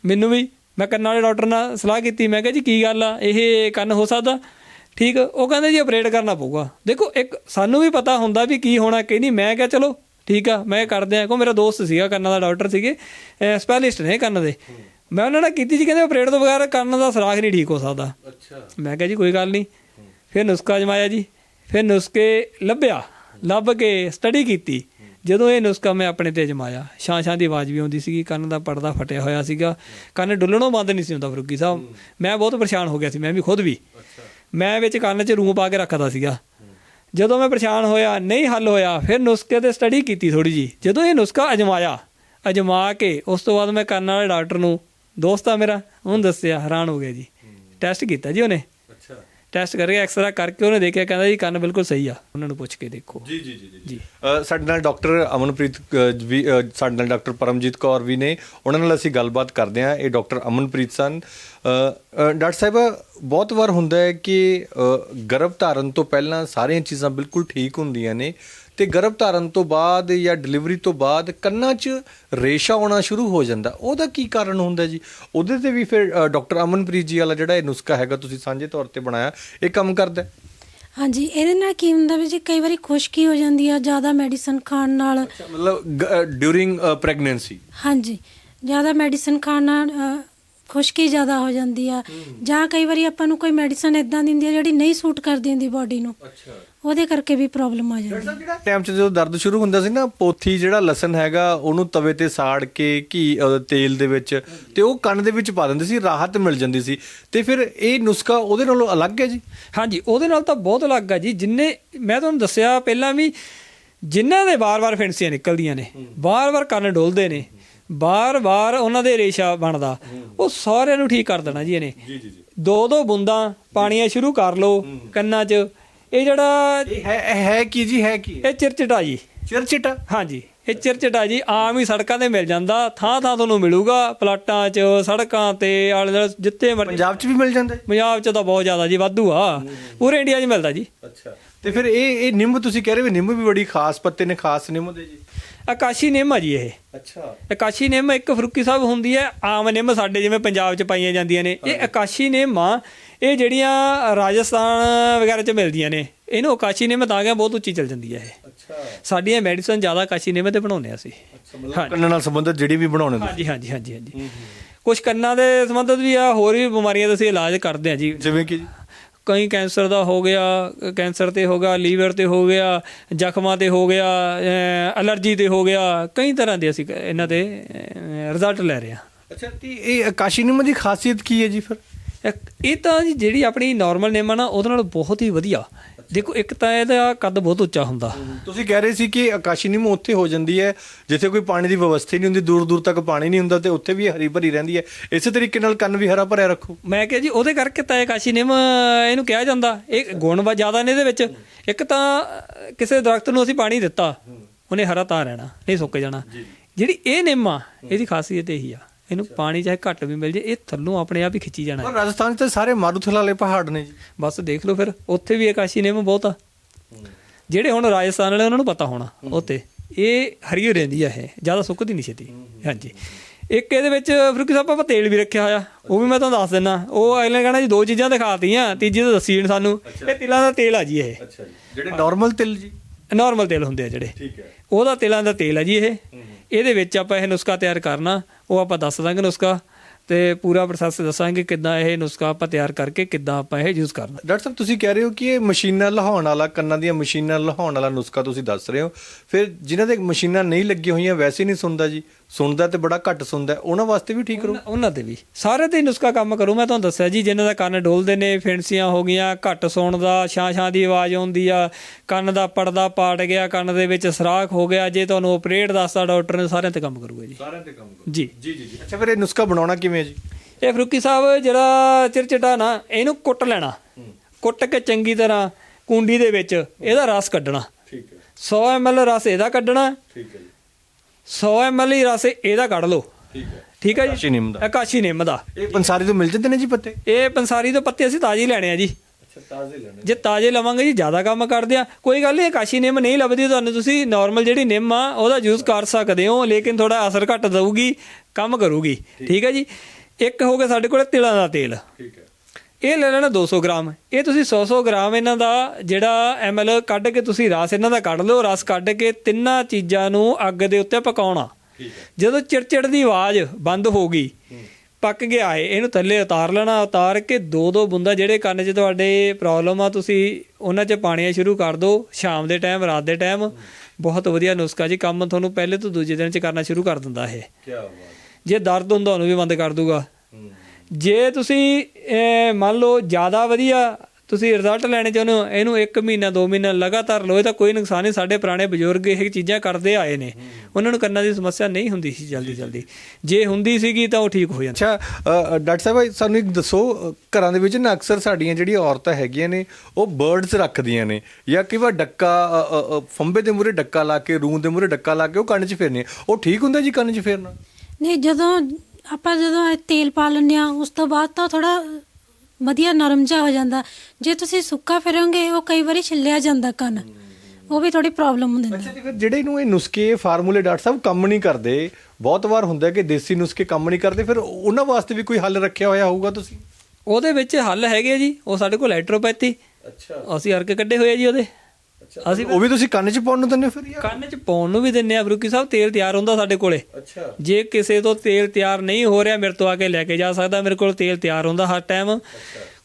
ਮੈਨੂੰ ਵੀ। ਮੈਂ ਕੰਨਾਂ ਵਾਲੇ ਡਾਕਟਰ ਨਾਲ ਸਲਾਹ ਕੀਤੀ। ਮੈਂ ਕਿਹਾ ਜੀ ਕੀ ਗੱਲ ਆ? ਇਹ ਕੰਨ ਹੋ ਸਕਦਾ? ਠੀਕ। ਉਹ ਕਹਿੰਦੇ ਜੀ ਆਪਰੇਟ ਕਰਨਾ ਪਊਗਾ। ਦੇਖੋ ਇੱਕ ਸਾਨੂੰ ਵੀ ਪਤਾ ਹੁੰਦਾ ਵੀ ਕੀ ਹੋਣਾ ਕੀ ਨਹੀਂ। ਮੈਂ ਕਿਹਾ ਚਲੋ ਠੀਕ ਆ। ਮੈਂ ਕਰਦੇ ਆ। ਕੋ ਮੇਰਾ ਦੋਸਤ ਸੀਗਾ ਕੰਨਾਂ ਦਾ ਡਾਕਟਰ ਸੀਗੇ। ਸਪੈਸ਼ਲਿਸਟ ਨੇ ਕੰਨ ਦੇ। ਮੈਂ ਉਹਨਾਂ ਨਾਲ ਕੀਤੀ ਜੀ ਕਹਿੰਦੇ ਆਪਰੇਟ ਤੋਂ ਬਗੈਰ ਕੰਨ ਦਾ ਸਰਾਖ ਨਹੀਂ ਠੀਕ ਹੋ ਸਕਦਾ। ਅੱਛਾ। ਮੈਂ ਕਿਹਾ ਜੀ ਕੋਈ ਗੱਲ ਨਹੀਂ। ਫਿਰ ਨੁਸਖਾ ਅਜਮਾਇਆ ਜੀ। ਫਿਰ ਨੁਸਖੇ ਲੱਭਿਆ। ਲੱਭ ਕੇ ਸਟੱਡੀ ਕੀਤੀ। ਜਦੋਂ ਇਹ ਨੁਸਖਾ ਮੈਂ ਆਪਣੇ ਤੇ ਅਜਮਾਇਆ ਛਾਂ ਛਾਂ ਦੀ ਆਵਾਜ਼ ਵੀ ਆਉਂਦੀ ਸੀਗੀ ਕੰਨ ਦਾ ਪਰਦਾ ਫਟਿਆ ਹੋਇਆ ਸੀਗਾ। ਕੰਨ ਡੁੱਲਣੋਂ ਬੰਦ ਨਹੀਂ ਸੀ ਹੁੰਦਾ ਫਰੂਕੀ ਸਾਹਿਬ। ਮੈਂ ਬਹੁਤ ਪਰੇਸ਼ਾਨ ਹੋ ਗਿਆ ਸੀ ਮੈਂ ਵੀ ਖੁਦ ਵੀ। ਮੈਂ ਵਿੱਚ ਕੰਨ 'ਚ ਰੂੰ ਪਾ ਕੇ ਰੱਖਦਾ ਸੀਗਾ। ਜਦੋਂ ਮੈਂ ਪਰੇਸ਼ਾਨ ਹੋਇਆ ਨਹੀਂ ਹੱਲ ਹੋਇਆ ਫਿਰ ਨੁਸਖੇ ਤੇ ਸਟੱਡੀ ਕੀਤੀ ਥੋੜੀ ਜੀ ਜਦੋਂ ਇਹ ਨੁਸਖਾ ਅਜਮਾਇਆ ਅਜਮਾ ਕੇ ਉਸ ਤੋਂ ਬਾਅਦ ਮੈਂ ਕੰਨ ਵਾਲੇ ਡਾਕਟਰ ਨੂੰ ਦੋਸਤ ਆ ਮੇਰਾ ਉਹਨੂੰ ਦੱਸਿਆ ਹੈਰਾਨ ਹੋ ਗਿਆ ਜੀ। ਟੈਸਟ ਕੀਤਾ ਜੀ ਉਹਨੇ। ਟੈਸਟ ਕਰਕੇ ਐਕਸਰਾ ਕਰਕੇ ਉਹਨੇ ਦੇਖਿਆ ਕਹਿੰਦਾ ਜੀ ਕੰਨ ਬਿਲਕੁਲ ਸਹੀ ਆ। ਉਹਨਾਂ ਨੂੰ ਪੁੱਛ ਕੇ ਦੇਖੋ। ਜੀ ਜੀ ਜੀ ਜੀ। ਸਾਡੇ ਨਾਲ ਡਾਕਟਰ ਅਮਨਪ੍ਰੀਤ ਵੀ ਸਾਡੇ ਨਾਲ ਡਾਕਟਰ ਪਰਮਜੀਤ ਕੌਰ ਵੀ ਨੇ। ਉਹਨਾਂ ਨਾਲ ਅਸੀਂ ਗੱਲਬਾਤ ਕਰਦੇ ਹਾਂ। ਇਹ ਡਾਕਟਰ ਅਮਨਪ੍ਰੀਤ ਸਨ। ਡਾਕਟਰ ਸਾਹਿਬ ਬਹੁਤ ਵਾਰ ਹੁੰਦਾ ਹੈ ਕਿ ਗਰਭ ਧਾਰਨ ਤੋਂ ਪਹਿਲਾਂ ਸਾਰੀਆਂ ਚੀਜ਼ਾਂ ਬਿਲਕੁਲ ਠੀਕ ਹੁੰਦੀਆਂ ਨੇ। ਤੇ ਗਰਭ ਧਾਰਨ ਤੋਂ ਬਾਅਦ ਜਾਂ ਡਿਲੀਵਰੀ ਤੋਂ ਬਾਅਦ ਕੰਨਾਂ 'ਚ ਰੇਸ਼ਾ ਆਉਣਾ ਸ਼ੁਰੂ ਹੋ ਜਾਂਦਾ। ਉਹਦਾ ਕੀ ਕਾਰਨ ਹੁੰਦਾ ਜੀ? ਉਹਦੇ ਤੇ ਵੀ ਫਿਰ ਡਾਕਟਰ ਅਮਨਪ੍ਰੀਤ ਜੀ ਵਾਲਾ ਜਿਹੜਾ ਇਹ ਨੁਸਖਾ ਹੈਗਾ ਤੁਸੀਂ ਸਾਂਝੇ ਤੌਰ ਤੇ ਬਣਾਇਆ ਇਹ ਕੰਮ ਕਰਦਾ? ਹਾਂਜੀ ਇਹਦੇ ਨਾਲ ਕੀ ਹੁੰਦਾ ਵੀ ਜੀ ਕਈ ਵਾਰੀ ਖੁਸ਼ਕੀ ਹੋ ਜਾਂਦੀ ਆ ਜ਼ਿਆਦਾ ਮੈਡੀਸਨ ਖਾਣ ਨਾਲ। ਮਤਲਬ ਡਿਊਰਿੰਗ ਪ੍ਰੈਗਨੈਂਸੀ ਹਾਂਜੀ ਜ਼ਿਆਦਾ ਮੈਡੀਸਨ ਖਾਣ ਨਾਲ ਖੁਸ਼ਕੀ ਜ਼ਿਆਦਾ ਹੋ ਜਾਂਦੀ ਆ। ਜਾਂ ਕਈ ਵਾਰੀ ਆਪਾਂ ਨੂੰ ਕੋਈ ਮੈਡੀਸਨ ਇਦਾਂ ਦੀ ਹੁੰਦੀ ਆ ਜਿਹੜੀ ਨਹੀਂ ਸੂਟ ਕਰਦੀ ਹੁੰਦੀ ਬਾਡੀ ਨੂੰ। ਅੱਛਾ। ਉਹਦੇ ਕਰਕੇ ਵੀ ਪ੍ਰੋਬਲਮ ਆ ਜਾਂਦੀ। ਜਿਹੜਾ ਟਾਈਮ 'ਚ ਜਦੋਂ ਦਰਦ ਸ਼ੁਰੂ ਹੁੰਦਾ ਸੀ ਨਾ ਪੋਥੀ ਜਿਹੜਾ ਲਸਣ ਹੈਗਾ ਉਹਨੂੰ ਤਵੇ ਤੇ ਸਾੜ ਕੇ ਘੀ ਅਹ, ਤੇਲ ਦੇ ਵਿੱਚ ਤੇ ਉਹ ਕੰਨ ਦੇ ਵਿੱਚ ਪਾ ਦਿੰਦੇ ਸੀ ਰਾਹਤ ਮਿਲ ਜਾਂਦੀ ਸੀ। ਤੇ ਫਿਰ ਇਹ ਨੁਸਖਾ ਉਹਦੇ ਨਾਲੋਂ ਅਲੱਗ ਹੈ ਜੀ? ਹਾਂਜੀ ਉਹਦੇ ਨਾਲ ਤਾਂ ਬਹੁਤ ਅਲੱਗ ਆ ਜੀ। ਜਿੰਨੇ ਮੈਂ ਤੁਹਾਨੂੰ ਦੱਸਿਆ ਪਹਿਲਾਂ ਵੀ ਜਿਨ੍ਹਾਂ ਦੇ ਵਾਰ-ਵਾਰ ਫਿੰਸੀਆਂ ਨਿਕਲਦੀਆਂ ਨੇ ਵਾਰ-ਵਾਰ ਕੰਨ ਡੋਲਦੇ ਨੇ ਵਾਰ-ਵਾਰ ਉਹਨਾਂ ਦੇ ਰੇਸ਼ਾ ਬਣਦਾ ਉਹ ਸਾਰਿਆਂ ਨੂੰ ਠੀਕ ਕਰ ਦੇਣਾ ਜੀ ਇਹਨੇ। ਜੀ ਜੀ ਜੀ। ਦੋ ਦੋ ਬੂੰਦਾਂ ਪਾਣੀਆਂ ਸ਼ੁਰੂ ਕਰ ਲਓ ਕੰਨਾਂ 'ਚ ਇਹ ਜਿਹੜਾ ਇਹ ਹੈ ਇਹ ਹੈ ਕੀ ਜੀ ਹੈ ਕੀ? ਇਹ ਚਿਰਚਟਾ ਜੀ। ਚਿਰਚਿਟਾ? ਹਾਂਜੀ ਇਹ ਚਿਰਚਟਾ ਜੀ ਆਮ ਹੀ ਸੜਕਾਂ ਤੇ ਮਿਲ ਜਾਂਦਾ। ਥਾਂ ਥਾਂ ਤੁਹਾਨੂੰ ਮਿਲੂਗਾ ਪਲਾਟਾਂ 'ਚ ਸੜਕਾਂ ਤੇ ਆਲੇ ਦੁਆਲੇ ਜਿੱਥੇ ਮਰਜ਼ੀ। ਪੰਜਾਬ 'ਚ ਵੀ ਮਿਲ ਜਾਂਦਾ? ਹੈ ਪੰਜਾਬ 'ਚ ਤਾਂ ਬਹੁਤ ਜ਼ਿਆਦਾ ਜੀ ਵਾਧੂ ਆ। ਪੂਰੇ ਇੰਡੀਆ 'ਚ ਮਿਲਦਾ ਜੀ। ਅੱਛਾ। ਤੇ ਫਿਰ ਇਹ ਇਹ ਨਿੰਮ ਤੁਸੀਂ ਕਹਿ ਰਹੇ ਹੋ ਨਿੰਮ ਵੀ ਬੜੀ ਖਾਸ ਪੱਤੇ ਨੇ ਖਾਸ ਨਿੰਮ ਦੇ ਜੀ। ਆਕਾਸ਼ੀ ਨਿੰਮ ਆ ਜੀ ਇਹ। ਅੱਛਾ। ਆਕਾਸ਼ੀ ਨਿੰਮ ਇੱਕ ਫਰੂਕੀ ਸਾਹਿਬ ਹੁੰਦੀ ਹੈ ਆਮ ਨਿੰਮ ਸਾਡੇ ਜਿਵੇਂ ਪੰਜਾਬ 'ਚ ਪਾਈਆਂ ਜਾਂਦੀਆਂ ਨੇ। ਇਹ ਆਕਾਸ਼ੀ ਨਿੰਮ ਆ ਇਹ ਜਿਹੜੀਆਂ ਰਾਜਸਥਾਨ ਵਗੈਰਾ 'ਚ ਮਿਲਦੀਆਂ ਨੇ ਇਹਨੂੰ ਆਕਾਸ਼ੀ ਨਿੰਮ ਤਾਂ ਗਿਆ ਬਹੁਤ ਉੱਚੀ ਚੱਲ ਜਾਂਦੀ ਹੈ ਇਹ। ਅੱਛਾ। ਸਾਡੀਆਂ ਮੈਡੀਸਨ ਜ਼ਿਆਦਾ ਆਕਾਸ਼ੀ ਨਿੰਮ ਤੇ ਬਣਾਉਂਦੇ ਆ ਅਸੀਂ। ਮਤਲਬ ਕੰਨਾਂ ਨਾਲ ਸੰਬੰਧਿਤ ਜਿਹੜੀ ਵੀ ਬਣਾਉਣੇ ਤੁਸੀਂ ਹਾਂਜੀ ਹਾਂਜੀ ਹਾਂਜੀ ਹਾਂਜੀ। ਕੁਝ ਕੰਨਾਂ ਦੇ ਸੰਬੰਧਿਤ ਵੀ ਆ ਹੋਰ ਵੀ ਬਿਮਾਰੀਆਂ ਦਾ ਅਸੀਂ ਇਲਾਜ ਕਰਦੇ ਆ ਜੀ। ਜਿਵੇਂ ਕਿ ਜੀ? ਕਈ ਕੈਂਸਰ ਦਾ ਹੋ ਗਿਆ ਕੈਂਸਰ ਤੇ ਹੋ ਗਿਆ ਲੀਵਰ ਤੇ ਹੋ ਗਿਆ ਜ਼ਖਮਾਂ ਤੇ ਹੋ ਗਿਆ ਅਲਰਜੀ ਤੇ ਹੋ ਗਿਆ ਕਈ ਤਰ੍ਹਾਂ ਦੇ ਅਸੀਂ ਇਹਨਾਂ ਦੇ ਰਿਜ਼ਲਟ ਲੈ ਰਹੇ ਹਾਂ। ਅੱਛਾ ਤੇ ਇਹ ਆਕਾਸ਼ੀ ਨਿੰਮ ਦੀ ਖਾਸੀਅਤ ਕੀ ਹੈ ਜੀ ਫਿਰ? ਇਹ ਤਾਂ ਜੀ ਜਿਹੜੀ ਆਪਣੀ ਨਾਰਮਲ ਨਿੰਮ ਆ ਨਾ ਉਹਦੇ ਨਾਲ ਬਹੁਤ ਹੀ ਵਧੀਆ। ਦੇਖੋ ਇੱਕ ਤਾਂ ਇਹਦਾ ਕੱਦ ਬਹੁਤ ਉੱਚਾ ਹੁੰਦਾ। ਤੁਸੀਂ ਕਹਿ ਰਹੇ ਸੀ ਕਿ ਆਕਾਸ਼ੀ ਨਿੰਮ ਉੱਥੇ ਹੋ ਜਾਂਦੀ ਹੈ ਜਿੱਥੇ ਕੋਈ ਪਾਣੀ ਦੀ ਵਿਵਸਥਾ ਹੀ ਨਹੀਂ ਹੁੰਦੀ ਦੂਰ ਦੂਰ ਤੱਕ ਪਾਣੀ ਨਹੀਂ ਹੁੰਦਾ ਤੇ ਉੱਥੇ ਵੀ ਹਰੀ ਭਰੀ ਰਹਿੰਦੀ ਹੈ। ਇਸੇ ਤਰੀਕੇ ਨਾਲ ਕੰਨ ਵੀ ਹਰਾ ਭਰਿਆ ਰੱਖੋ। ਮੈਂ ਕਿਹਾ ਜੀ ਉਹਦੇ ਕਰਕੇ ਤਾਂ ਇਹ ਕਾਸ਼ੀ ਨਿੰਮ ਇਹਨੂੰ ਕਿਹਾ ਜਾਂਦਾ। ਇਹ ਗੁਣ ਵਾ ਜ਼ਿਆਦਾ ਨੇ ਇਹਦੇ ਵਿੱਚ। ਇੱਕ ਤਾਂ ਕਿਸੇ ਦਰਖਤ ਨੂੰ ਅਸੀਂ ਪਾਣੀ ਦਿੱਤਾ ਉਹਨੇ ਹਰਾ ਤਾਂ ਰਹਿਣਾ ਨਹੀਂ ਸੁੱਕ ਜਾਣਾ। ਜਿਹੜੀ ਇਹ ਨਿੰਮ ਆ ਇਹਦੀ ਖਾਸੀਅਤ ਇਹੀ ਆ। ਇਹਨੂੰ ਪਾਣੀ ਚਾਹੇ ਘੱਟ ਵੀ ਮਿਲ ਜੇ ਇਹ ਥੱਲੋਂ ਆਪਣੇ ਆਪ ਹੀ ਖਿੱਚੀ ਜਾਣਾ ਪਰ ਰਾਜਸਥਾਨ 'ਚ ਤਾਂ ਸਾਰੇ ਮਾਰੂਥਲ ਵਾਲੇ ਪਹਾੜ ਨੇ ਜੀ। ਬਸ ਦੇਖ ਲਓ ਫਿਰ ਉੱਥੇ ਵੀ ਆਕਾਸ਼ੀ ਨਿੰਮ ਬਹੁਤ ਆ। ਜਿਹੜੇ ਹੁਣ ਰਾਜਸਥਾਨ ਵਾਲੇ ਉਹਨਾਂ ਨੂੰ ਪਤਾ ਹੋਣਾ ਉੱਥੇ। ਇਹ ਹਰੀ ਹੋ ਰਹਿੰਦੀ ਆ ਇਹ ਜ਼ਿਆਦਾ ਸੁੱਕਦੀ ਨਹੀਂ ਛੇਤੀ। ਹਾਂਜੀ। ਇੱਕ ਇਹਦੇ ਵਿੱਚ ਫਰੂਕੀ ਸਾਹਿਬ ਆਪਾਂ ਤੇਲ ਵੀ ਰੱਖਿਆ ਹੋਇਆ ਉਹ ਵੀ ਮੈਂ ਤੁਹਾਨੂੰ ਦੱਸ ਦਿੰਨਾ। ਉਹ ਅਗਲੇ ਨੇ ਕਹਿਣਾ ਜੀ ਦੋ ਚੀਜ਼ਾਂ ਦਿਖਾਤੀਆਂ ਤੀਜੀ ਤਾਂ ਦੱਸੀ ਨਹੀਂ ਸਾਨੂੰ। ਇਹ ਤਿਲਾਂ ਦਾ ਤੇਲ ਆ ਜੀ ਇਹ। ਅੱਛਾ ਜੀ। ਜਿਹੜੇ ਨਾਰਮਲ ਤਿਲ ਜੀ? ਨਾਰਮਲ ਤੇਲ ਹੁੰਦੇ ਆ ਜਿਹੜੇ। ਠੀਕ ਹੈ। ਉਹਦਾ ਤਿਲਾਂ ਦਾ ਤੇਲ ਆ ਜੀ ਇਹ। ਇਹਦੇ ਵਿੱਚ ਆਪਾਂ ਇਹ ਨੁਸਖਾ ਤਿਆਰ ਕਰਨਾ। ਉਹ ਆਪਾਂ ਦੱਸ ਦਾਂਗੇ ਨੁਸਖਾ ਤੇ ਪੂਰਾ ਪ੍ਰੋਸੈਸ ਦੱਸਾਂਗੇ ਕਿੱਦਾਂ ਇਹ ਨੁਸਖਾ ਆਪਾਂ ਤਿਆਰ ਕਰਕੇ ਕਿੱਦਾਂ ਆਪਾਂ ਇਹ ਯੂਜ਼ ਕਰਨਾ। ਡਾਕਟਰ ਸਾਹਿਬ, ਤੁਸੀਂ ਕਹਿ ਰਹੇ ਹੋ ਕਿ ਇਹ ਮਸ਼ੀਨਾਂ ਲਹਾਉਣ ਵਾਲਾ, ਕੰਨਾਂ ਦੀਆਂ ਮਸ਼ੀਨਾਂ ਲਹਾਉਣ ਵਾਲਾ ਨੁਸਖਾ ਤੁਸੀਂ ਦੱਸ ਰਹੇ ਹੋ। ਫਿਰ ਜਿਨ੍ਹਾਂ ਦੇ ਮਸ਼ੀਨਾਂ ਨਹੀਂ ਲੱਗੀਆਂ ਹੋਈਆਂ, ਵੈਸੇ ਨਹੀਂ ਸੁਣਦਾ ਜੀ। ਸੁਣਦਾ ਤੇ ਬੜਾ ਘੱਟ ਸੁਣਦਾ ਉਹਨਾਂ ਵਾਸਤੇ ਵੀ ਠੀਕ ਰਹੂ। ਉਹਨਾਂ- ਤੇ ਵੀ। ਸਾਰੇ ਤੇ ਨੁਸਖਾ ਕੰਮ ਕਰੂ। ਮੈਂ ਤੁਹਾਨੂੰ ਦੱਸਿਆ ਜੀ ਜਿਨ੍ਹਾਂ ਦਾ ਕੰਨ ਡੋਲਦੇ ਨੇ ਫਿੰਸੀਆਂ ਹੋ ਗਈਆਂ ਘੱਟ ਸੁਣਨ ਦਾ ਛਾਂ ਛਾਂ ਦੀ ਆਵਾਜ਼ ਆਉਂਦੀ ਆ ਕੰਨ ਦਾ ਪਰਦਾ ਪਾਟ ਗਿਆ ਕੰਨ ਦੇ ਵਿੱਚ ਸਰਾਖ ਹੋ ਗਿਆ। ਜੇ ਤੁਹਾਨੂੰ ਆਪਰੇਟ ਦੱਸਦਾ ਡਾਕਟਰ ਨੇ ਸਾਰਿਆਂ ਤੇ ਕੰਮ ਕਰੂਗਾ ਜੀ। ਸਾਰਿਆਂ ਤੇ ਕੰਮ ਜੀ। ਜੀ ਜੀ ਜੀ। ਅੱਛਾ ਫਿਰ ਇਹ ਨੁਸਖਾ ਬਣਾਉਣਾ ਕਿਵੇਂ ਹੈ ਜੀ? ਇਹ ਫਰੂਕੀ ਸਾਹਿਬ ਜਿਹੜਾ ਚਿਰਚਟਾ ਨਾ ਇਹਨੂੰ ਕੁੱਟ ਲੈਣਾ। ਕੁੱਟ ਕੇ ਚੰਗੀ ਤਰ੍ਹਾਂ ਕੁੰਡੀ ਦੇ ਵਿੱਚ ਇਹਦਾ ਰਸ ਕੱਢਣਾ। ਠੀਕ ਹੈ। 100 ml ਰਸ ਇਹਦਾ ਕੱਢਣਾ। ਠੀਕ ਹੈ 100 ml ਹੀ ਰਸ ਇਹਦਾ ਕੱਢ ਲਓ। ਠੀਕ ਹੈ। ਠੀਕ ਹੈ ਜੀ? ਨਿੰਮ ਦਾ। ਨਿੰਮ ਦਾ। ਇਹ ਪੰਸਾਰੀ ਤੋਂ ਮਿਲ ਜਾਂਦੇ ਨੇ ਜੀ ਪੱਤੇ? ਇਹ ਪੰਸਾਰੀ ਤੋਂ ਪੱਤੇ ਅਸੀਂ ਤਾਜ਼ੇ ਲੈਣੇ ਆ ਜੀ। ਅੱਛਾ ਤਾਜ਼ੇ ਲੈਣੇ ਜੇ ਤਾਜ਼ੇ ਲਵਾਂਗੇ ਜੀ ਜ਼ਿਆਦਾ ਕੰਮ ਕਰਦੇ ਆ। ਕੋਈ ਗੱਲ ਨਹੀਂ ਆਕਾਸ਼ੀ ਨਿੰਮ ਨਹੀਂ ਲੱਭਦੀ ਤੁਹਾਨੂੰ ਤੁਸੀਂ। ਨਾਰਮਲ ਜਿਹੜੀ ਨਿੰਮ ਆ ਉਹਦਾ ਯੂਜ਼ ਕਰ ਸਕਦੇ ਹੋ ਲੇਕਿਨ ਥੋੜਾ ਅਸਰ ਘੱਟ ਦਊਗੀ ਕੰਮ ਕਰੂਗੀ। ਠੀਕ ਹੈ ਜੀ? ਇੱਕ ਹੋ ਗਿਆ ਸਾਡੇ ਕੋਲ ਤਿਲਾਂ ਦਾ ਤੇਲ। ਠੀਕ ਹੈ। ਇਹ ਲੈ ਲੈਣਾ 200 ਗ੍ਰਾਮ। ਇਹ ਤੁਸੀਂ 100-100 ਗ੍ਰਾਮ ਇਹਨਾਂ ਦਾ ਜਿਹੜਾ ਐਮਐਲ ਕੱਢ ਕੇ ਤੁਸੀਂ ਰਸ ਇਹਨਾਂ ਦਾ ਕੱਢ ਲਓ ਰਸ ਕੱਢ ਕੇ ਤਿੰਨਾਂ ਚੀਜ਼ਾਂ ਨੂੰ ਅੱਗ ਦੇ ਉੱਤੇ ਪਕਾਉਣਾ। ਜਦੋਂ ਚਿੜਚਿੜ ਦੀ ਆਵਾਜ਼ ਬੰਦ ਹੋ ਗਈ ਪੱਕ ਗਿਆ ਏ ਇਹਨੂੰ ਥੱਲੇ ਉਤਾਰ ਲੈਣਾ ਉਤਾਰ ਕੇ ਦੋ ਦੋ ਬੁੰਦਾ ਜਿਹੜੇ ਕੰਨ 'ਚ ਤੁਹਾਡੇ ਪ੍ਰੋਬਲਮ ਆ ਤੁਸੀਂ ਉਹਨਾਂ 'ਚ ਪਾਣੀਆਂ ਸ਼ੁਰੂ ਕਰ ਦਿਓ ਸ਼ਾਮ ਦੇ ਟਾਈਮ ਰਾਤ ਦੇ ਟਾਈਮ ਬਹੁਤ ਵਧੀਆ ਨੁਸਖਾ ਜੀ ਕੰਮ ਤੁਹਾਨੂੰ ਪਹਿਲੇ ਤੋਂ ਦੂਜੇ ਦਿਨ 'ਚ ਕਰਨਾ ਸ਼ੁਰੂ ਕਰ ਦਿੰਦਾ ਇਹ। ਕੀ ਬਾਤ ਜੇ ਦਰਦ ਹੁੰਦਾ ਉਹਨੂੰ ਵੀ ਬੰਦ ਕਰ ਦੂਗਾ। ਜੇ ਤੁਸੀਂ ਮੰਨ ਲਓ ਜ਼ਿਆਦਾ ਵਧੀਆ ਤੁਸੀਂ ਰਿਜ਼ਲਟ ਲੈਣੇ ਚਾਹੁੰਦੇ ਹੋ ਇਹਨੂੰ 1 ਮਹੀਨਾ 2 ਮਹੀਨਾ ਲਗਾਤਾਰ ਲਓ ਇਹ ਤਾਂ ਕੋਈ ਨੁਕਸਾਨ ਨਹੀਂ ਸਾਡੇ ਪੁਰਾਣੇ ਬਜ਼ੁਰਗ ਇਹ ਚੀਜ਼ਾਂ ਕਰਦੇ ਆਏ ਨੇ। ਉਹਨਾਂ ਨੂੰ ਕੰਨਾਂ ਦੀ ਸਮੱਸਿਆ ਨਹੀਂ ਹੁੰਦੀ ਸੀ ਜਲਦੀ ਜਲਦੀ। ਜੇ। ਹੁੰਦੀ ਸੀਗੀ ਤਾਂ ਉਹ ਠੀਕ ਹੋ ਜਾਂਦਾ। ਅੱਛਾ ਡਾਕਟਰ ਸਾਹਿਬ ਸਾਨੂੰ ਇੱਕ ਦੱਸੋ ਘਰਾਂ ਦੇ ਵਿੱਚ ਨਾ ਅਕਸਰ ਸਾਡੀਆਂ ਜਿਹੜੀਆਂ ਔਰਤਾਂ ਹੈਗੀਆਂ ਨੇ ਉਹ ਬਰਡਸ ਰੱਖਦੀਆਂ ਨੇ ਜਾਂ ਕਈ ਵਾਰ ਡੱਕਾ ਫੰਬੇ ਦੇ ਮੂਰੇ ਡੱਕਾ ਲਾ ਕੇ ਰੂੰ ਦੇ ਮੂਰੇ ਡੱਕਾ ਲਾ ਕੇ ਉਹ ਕੰਨ 'ਚ ਫੇਰਨੇ ਉਹ ਠੀਕ ਹੁੰਦਾ ਜੀ ਕੰਨ 'ਚ ਫੇਰਨਾ? ਨਹੀਂ ਜਦੋਂ ਆਪਾਂ ਜਦੋਂ ਇਹ ਤੇਲ ਪਾ ਲੈਂਦੇ ਆ ਉਸ ਤੋਂ ਬਾਅਦ ਤਾਂ ਥੋੜਾ ਵਧੀਆ ਨਰਮ ਜਿਹਾ ਹੋ ਜਾਂਦਾ। ਜੇ ਤੁਸੀਂ ਸੁੱਕਾ ਫਿਰੋਗੇ ਉਹ ਕਈ ਵਾਰੀ ਛਿੱਲਿਆ ਜਾਂਦਾ ਕੰਨ। ਉਹ ਵੀ ਥੋੜੀ ਪ੍ਰੋਬਲਮ ਹੁੰਦੀ ਅੱਛਾ ਫਿਰ ਜਿਹੜੇ ਨੂੰ ਇਹ ਨੁਸਖੇ ਫਾਰਮੂਲੇ ਡਾਕਟਰ ਸਾਹਿਬ ਕੰਮ ਨਹੀਂ ਕਰਦੇ ਬਹੁਤ ਵਾਰ ਹੁੰਦਾ ਕਿ ਦੇਸੀ ਨੁਸਖੇ ਕੰਮ ਨਹੀਂ ਕਰਦੇ ਫਿਰ ਉਹਨਾਂ ਵਾਸਤੇ ਵੀ ਕੋਈ ਹੱਲ ਰੱਖਿਆ ਹੋਇਆ ਹੋਊਗਾ ਤੁਸੀਂ? ਉਹਦੇ ਵਿੱਚ ਹੱਲ ਹੈਗੇ ਆ ਜੀ ਉਹ ਸਾਡੇ ਕੋਲ ਐਟਰੋਪੈਥੀ। ਅੱਛਾ। ਅਸੀਂ ਅਰਕ ਕੱਢੇ ਹੋਏ ਜੀ ਉਹਦੇ। ਅਸੀਂ ਉਹ ਵੀ ਤੁਸੀਂ ਕੰਨ 'ਚ ਪਾਉਣ ਨੂੰ ਦਿੰਦੇ ਹੋ ਫਿਰ ਯਾਰ? ਕੰਨ 'ਚ ਪਾਉਣ ਨੂੰ ਵੀ ਦਿੰਨੇ ਆ ਫਰੂਕੀ ਸਾਹਿਬ ਤੇਲ ਤਿਆਰ ਹੁੰਦਾ ਸਾਡੇ ਕੋਲੇ। ਅੱਛਾ। ਜੇ ਕਿਸੇ ਤੋਂ ਤੇਲ ਤਿਆਰ ਨਹੀਂ ਹੋ ਰਿਹਾ ਮੇਰੇ ਤੋਂ ਆ ਕੇ ਲੈ ਕੇ ਜਾ ਸਕਦਾ ਮੇਰੇ ਕੋਲ ਤੇਲ ਤਿਆਰ ਹੁੰਦਾ ਹਰ ਟਾਈਮ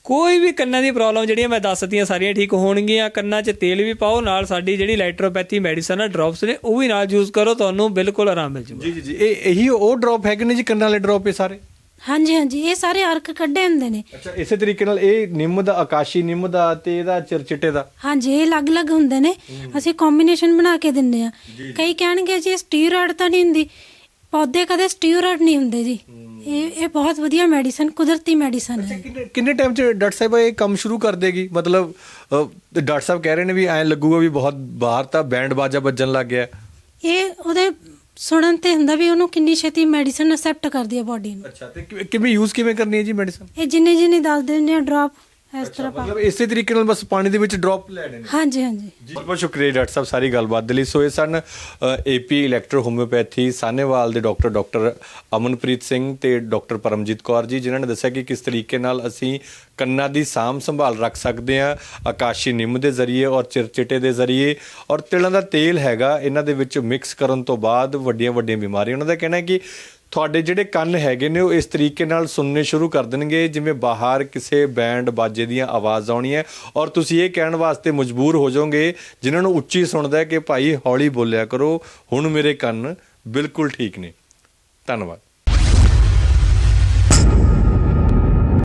ਕੋਈ ਵੀ ਕੰਨਾਂ ਦੀ ਪ੍ਰੋਬਲਮ ਜਿਹੜੀਆਂ ਮੈਂ ਦੱਸਤੀਆਂ ਸਾਰੀਆਂ ਠੀਕ ਹੋਣਗੀਆਂ। ਕੰਨਾਂ 'ਚ ਤੇਲ ਵੀ ਪਾਓ ਨਾਲ ਸਾਡੀ ਜਿਹੜੀ ਲਾਈਟਰੋਪੈਥੀ ਮੈਡੀਸਨ ਆ ਡ੍ਰੌਪਸ ਨੇ ਉਹ ਵੀ ਨਾਲ ਯੂਜ਼ ਕਰੋ ਤੁਹਾਨੂੰ ਬਿਲਕੁਲ ਆਰਾਮ ਮਿਲ ਜੂਗਾ। ਜੀ ਜੀ ਜੀ। ਇਹ ਇਹੀ ਉਹ ਡ੍ਰੌਪ ਹੈਗੇ ਨੇ ਜੀ ਕੰਨਾਂ ਵਾਲੇ ਡ੍ਰੌਪ ਇਹ ਸਾਰੇ? ਹਾਂਜੀ ਹਾਂਜੀ ਇਹ ਸਾਰੇ ਅਰਕ ਕੱਢੇ ਹੁੰਦੇ ਨੇ। ਅੱਛਾ ਇਸੇ ਤਰੀਕੇ ਨਾਲ ਇਹ ਨਿੰਮ ਦਾ ਆਕਾਸ਼ੀ ਨਿੰਮ ਦਾ ਤੇ ਇਹਦਾ ਚਿਰਚਿੱਟੇ ਦਾ। ਹਾਂਜੀ ਇਹ ਅਲੱਗ-ਅਲੱਗ ਹੁੰਦੇ ਨੇ। ਅਸੀਂ ਕੰਬੀਨੇਸ਼ਨ ਬਣਾ ਕੇ ਦਿੰਨੇ ਆ ਕਈ ਕਹਿਣਗੇ ਜੀ ਸਟੀਰੋਇਡ ਤਾਂ ਨਹੀਂ ਹੁੰਦੀ। ਪੌਦੇ ਕਦੇ ਸਟੀਰੋਇਡ ਨਹੀਂ ਹੁੰਦੇ ਜੀ। ਇਹ ਇਹ ਬਹੁਤ ਵਧੀਆ ਮੈਡੀਸਨ ਕੁਦਰਤੀ ਮੈਡੀਸਨ ਹੈ। ਕਿੰਨੇ ਟਾਈਮ ਚ ਡਾਕਟਰ ਸਾਹਿਬ ਇਹ ਕੰਮ ਸ਼ੁਰੂ ਕਰ ਦੇਗੀ? ਮਤਲਬ ਡਾਕਟਰ ਸਾਹਿਬ ਕਹਿ ਰਹੇ ਨੇ ਵੀ ਐਂ ਲੱਗੂਗਾ ਵੀ ਬਹੁਤ ਬਾਹਰ ਤਾਂ ਬੈਂਡ ਬਾਜਾ ਵੱਜਣ ਲੱਗ ਗਿਆ। ਇਹ ਉਹਦੇ ਸੁਣਨ ਤੇ ਹੁੰਦਾ ਵੀ ਉਹਨੂੰ ਕਿੰਨੀ ਛੇਤੀ ਮੈਡੀਸਨ ਅਸੈਪਟ ਕਰਦੀ ਹੈ ਬਾਡੀ ਨੂੰ। ਅੱਛਾ ਤੇ ਕਿਵੇਂ- ਯੂਜ਼ ਕਿਵੇਂ ਕਰਨੀ ਹੈ ਜੀ ਮੈਡੀਸਨ ਇਹ ਜਿੰਨੇ ਜਿੰਨੇ ਦੱਸ ਦਿੰਦੇ ਆ ਡ੍ਰੌਪ ਇਸ ਤਰ੍ਹਾਂ ਪਾ ਮਤਲਬ ਇਸੇ ਤਰੀਕੇ ਨਾਲ ਬਸ ਪਾਣੀ ਦੇ ਵਿੱਚ ਡ੍ਰੌਪ ਲੈਣੇ ਨੇ। ਹਾਂਜੀ ਹਾਂਜੀ। ਬਹੁਤ ਬਹੁਤ ਸ਼ੁਕਰੀਆ ਡਾਕਟਰ ਸਾਹਿਬ ਸਾਰੀ ਗੱਲਬਾਤ ਦੇ ਲਈ। ਸੋ ਇਹ ਸਨ ਏਪੀ ਇਲੈਕਟ੍ਰੋ ਹੋਮਿਓਪੈਥੀ ਸਾਨੇਵਾਲ ਦੇ ਡਾਕਟਰ ਡਾਕਟਰ ਅਮਨਪ੍ਰੀਤ ਸਿੰਘ ਤੇ ਡਾਕਟਰ ਪਰਮਜੀਤ ਕੌਰ ਜੀ ਜਿਨ੍ਹਾਂ ਨੇ ਦੱਸਿਆ ਕਿ ਕਿਸ ਤਰੀਕੇ ਨਾਲ ਅਸੀਂ ਕੰਨਾਂ ਦੀ ਸਾਂਭ ਸੰਭਾਲ ਰੱਖ ਸਕਦੇ ਹਾਂ ਆਕਾਸ਼ੀ ਨਿੰਮ ਦੇ ਜ਼ਰੀਏ ਔਰ ਚਿਰਚਿਟੇ ਦੇ ਜ਼ਰੀਏ। ਔਰ ਤਿਲਾਂ ਦਾ ਤੇਲ ਹੈਗਾ ਇਹਨਾਂ ਦੇ ਵਿੱਚ ਮਿਕਸ ਕਰਨ ਤੋਂ ਬਾਅਦ ਵੱਡੀਆਂ ਵੱਡੀਆਂ ਬਿਮਾਰੀਆਂ। ਉਹਨਾਂ ਦਾ ਕਹਿਣਾ ਹੈ ਕਿ ਤੁਹਾਡੇ ਜਿਹੜੇ ਕੰਨ ਹੈਗੇ ਨੇ, ਉਹ ਇਸ ਤਰੀਕੇ ਨਾਲ ਸੁਣਨੇ ਸ਼ੁਰੂ ਕਰ ਦੇਣਗੇ, ਜਿਵੇਂ ਬਾਹਰ ਕਿਸੇ ਬੈਂਡ ਬਾਜੇ ਦੀਆਂ ਆਵਾਜ਼ ਆਉਣੀ ਹੈ ਔਰ ਤੁਸੀਂ ਇਹ ਕਹਿਣ ਵਾਸਤੇ ਮਜਬੂਰ ਹੋ ਜਾਓਗੇ, ਜਿਨ੍ਹਾਂ ਨੂੰ ਉੱਚੀ ਸੁਣਦਾ ਹੈ ਕਿ ਭਾਈ ਹੌਲੀ ਬੋਲਿਆ ਕਰੋ, ਹੁਣ ਮੇਰੇ ਕੰਨ ਬਿਲਕੁਲ ਠੀਕ ਨੇ। ਧੰਨਵਾਦ।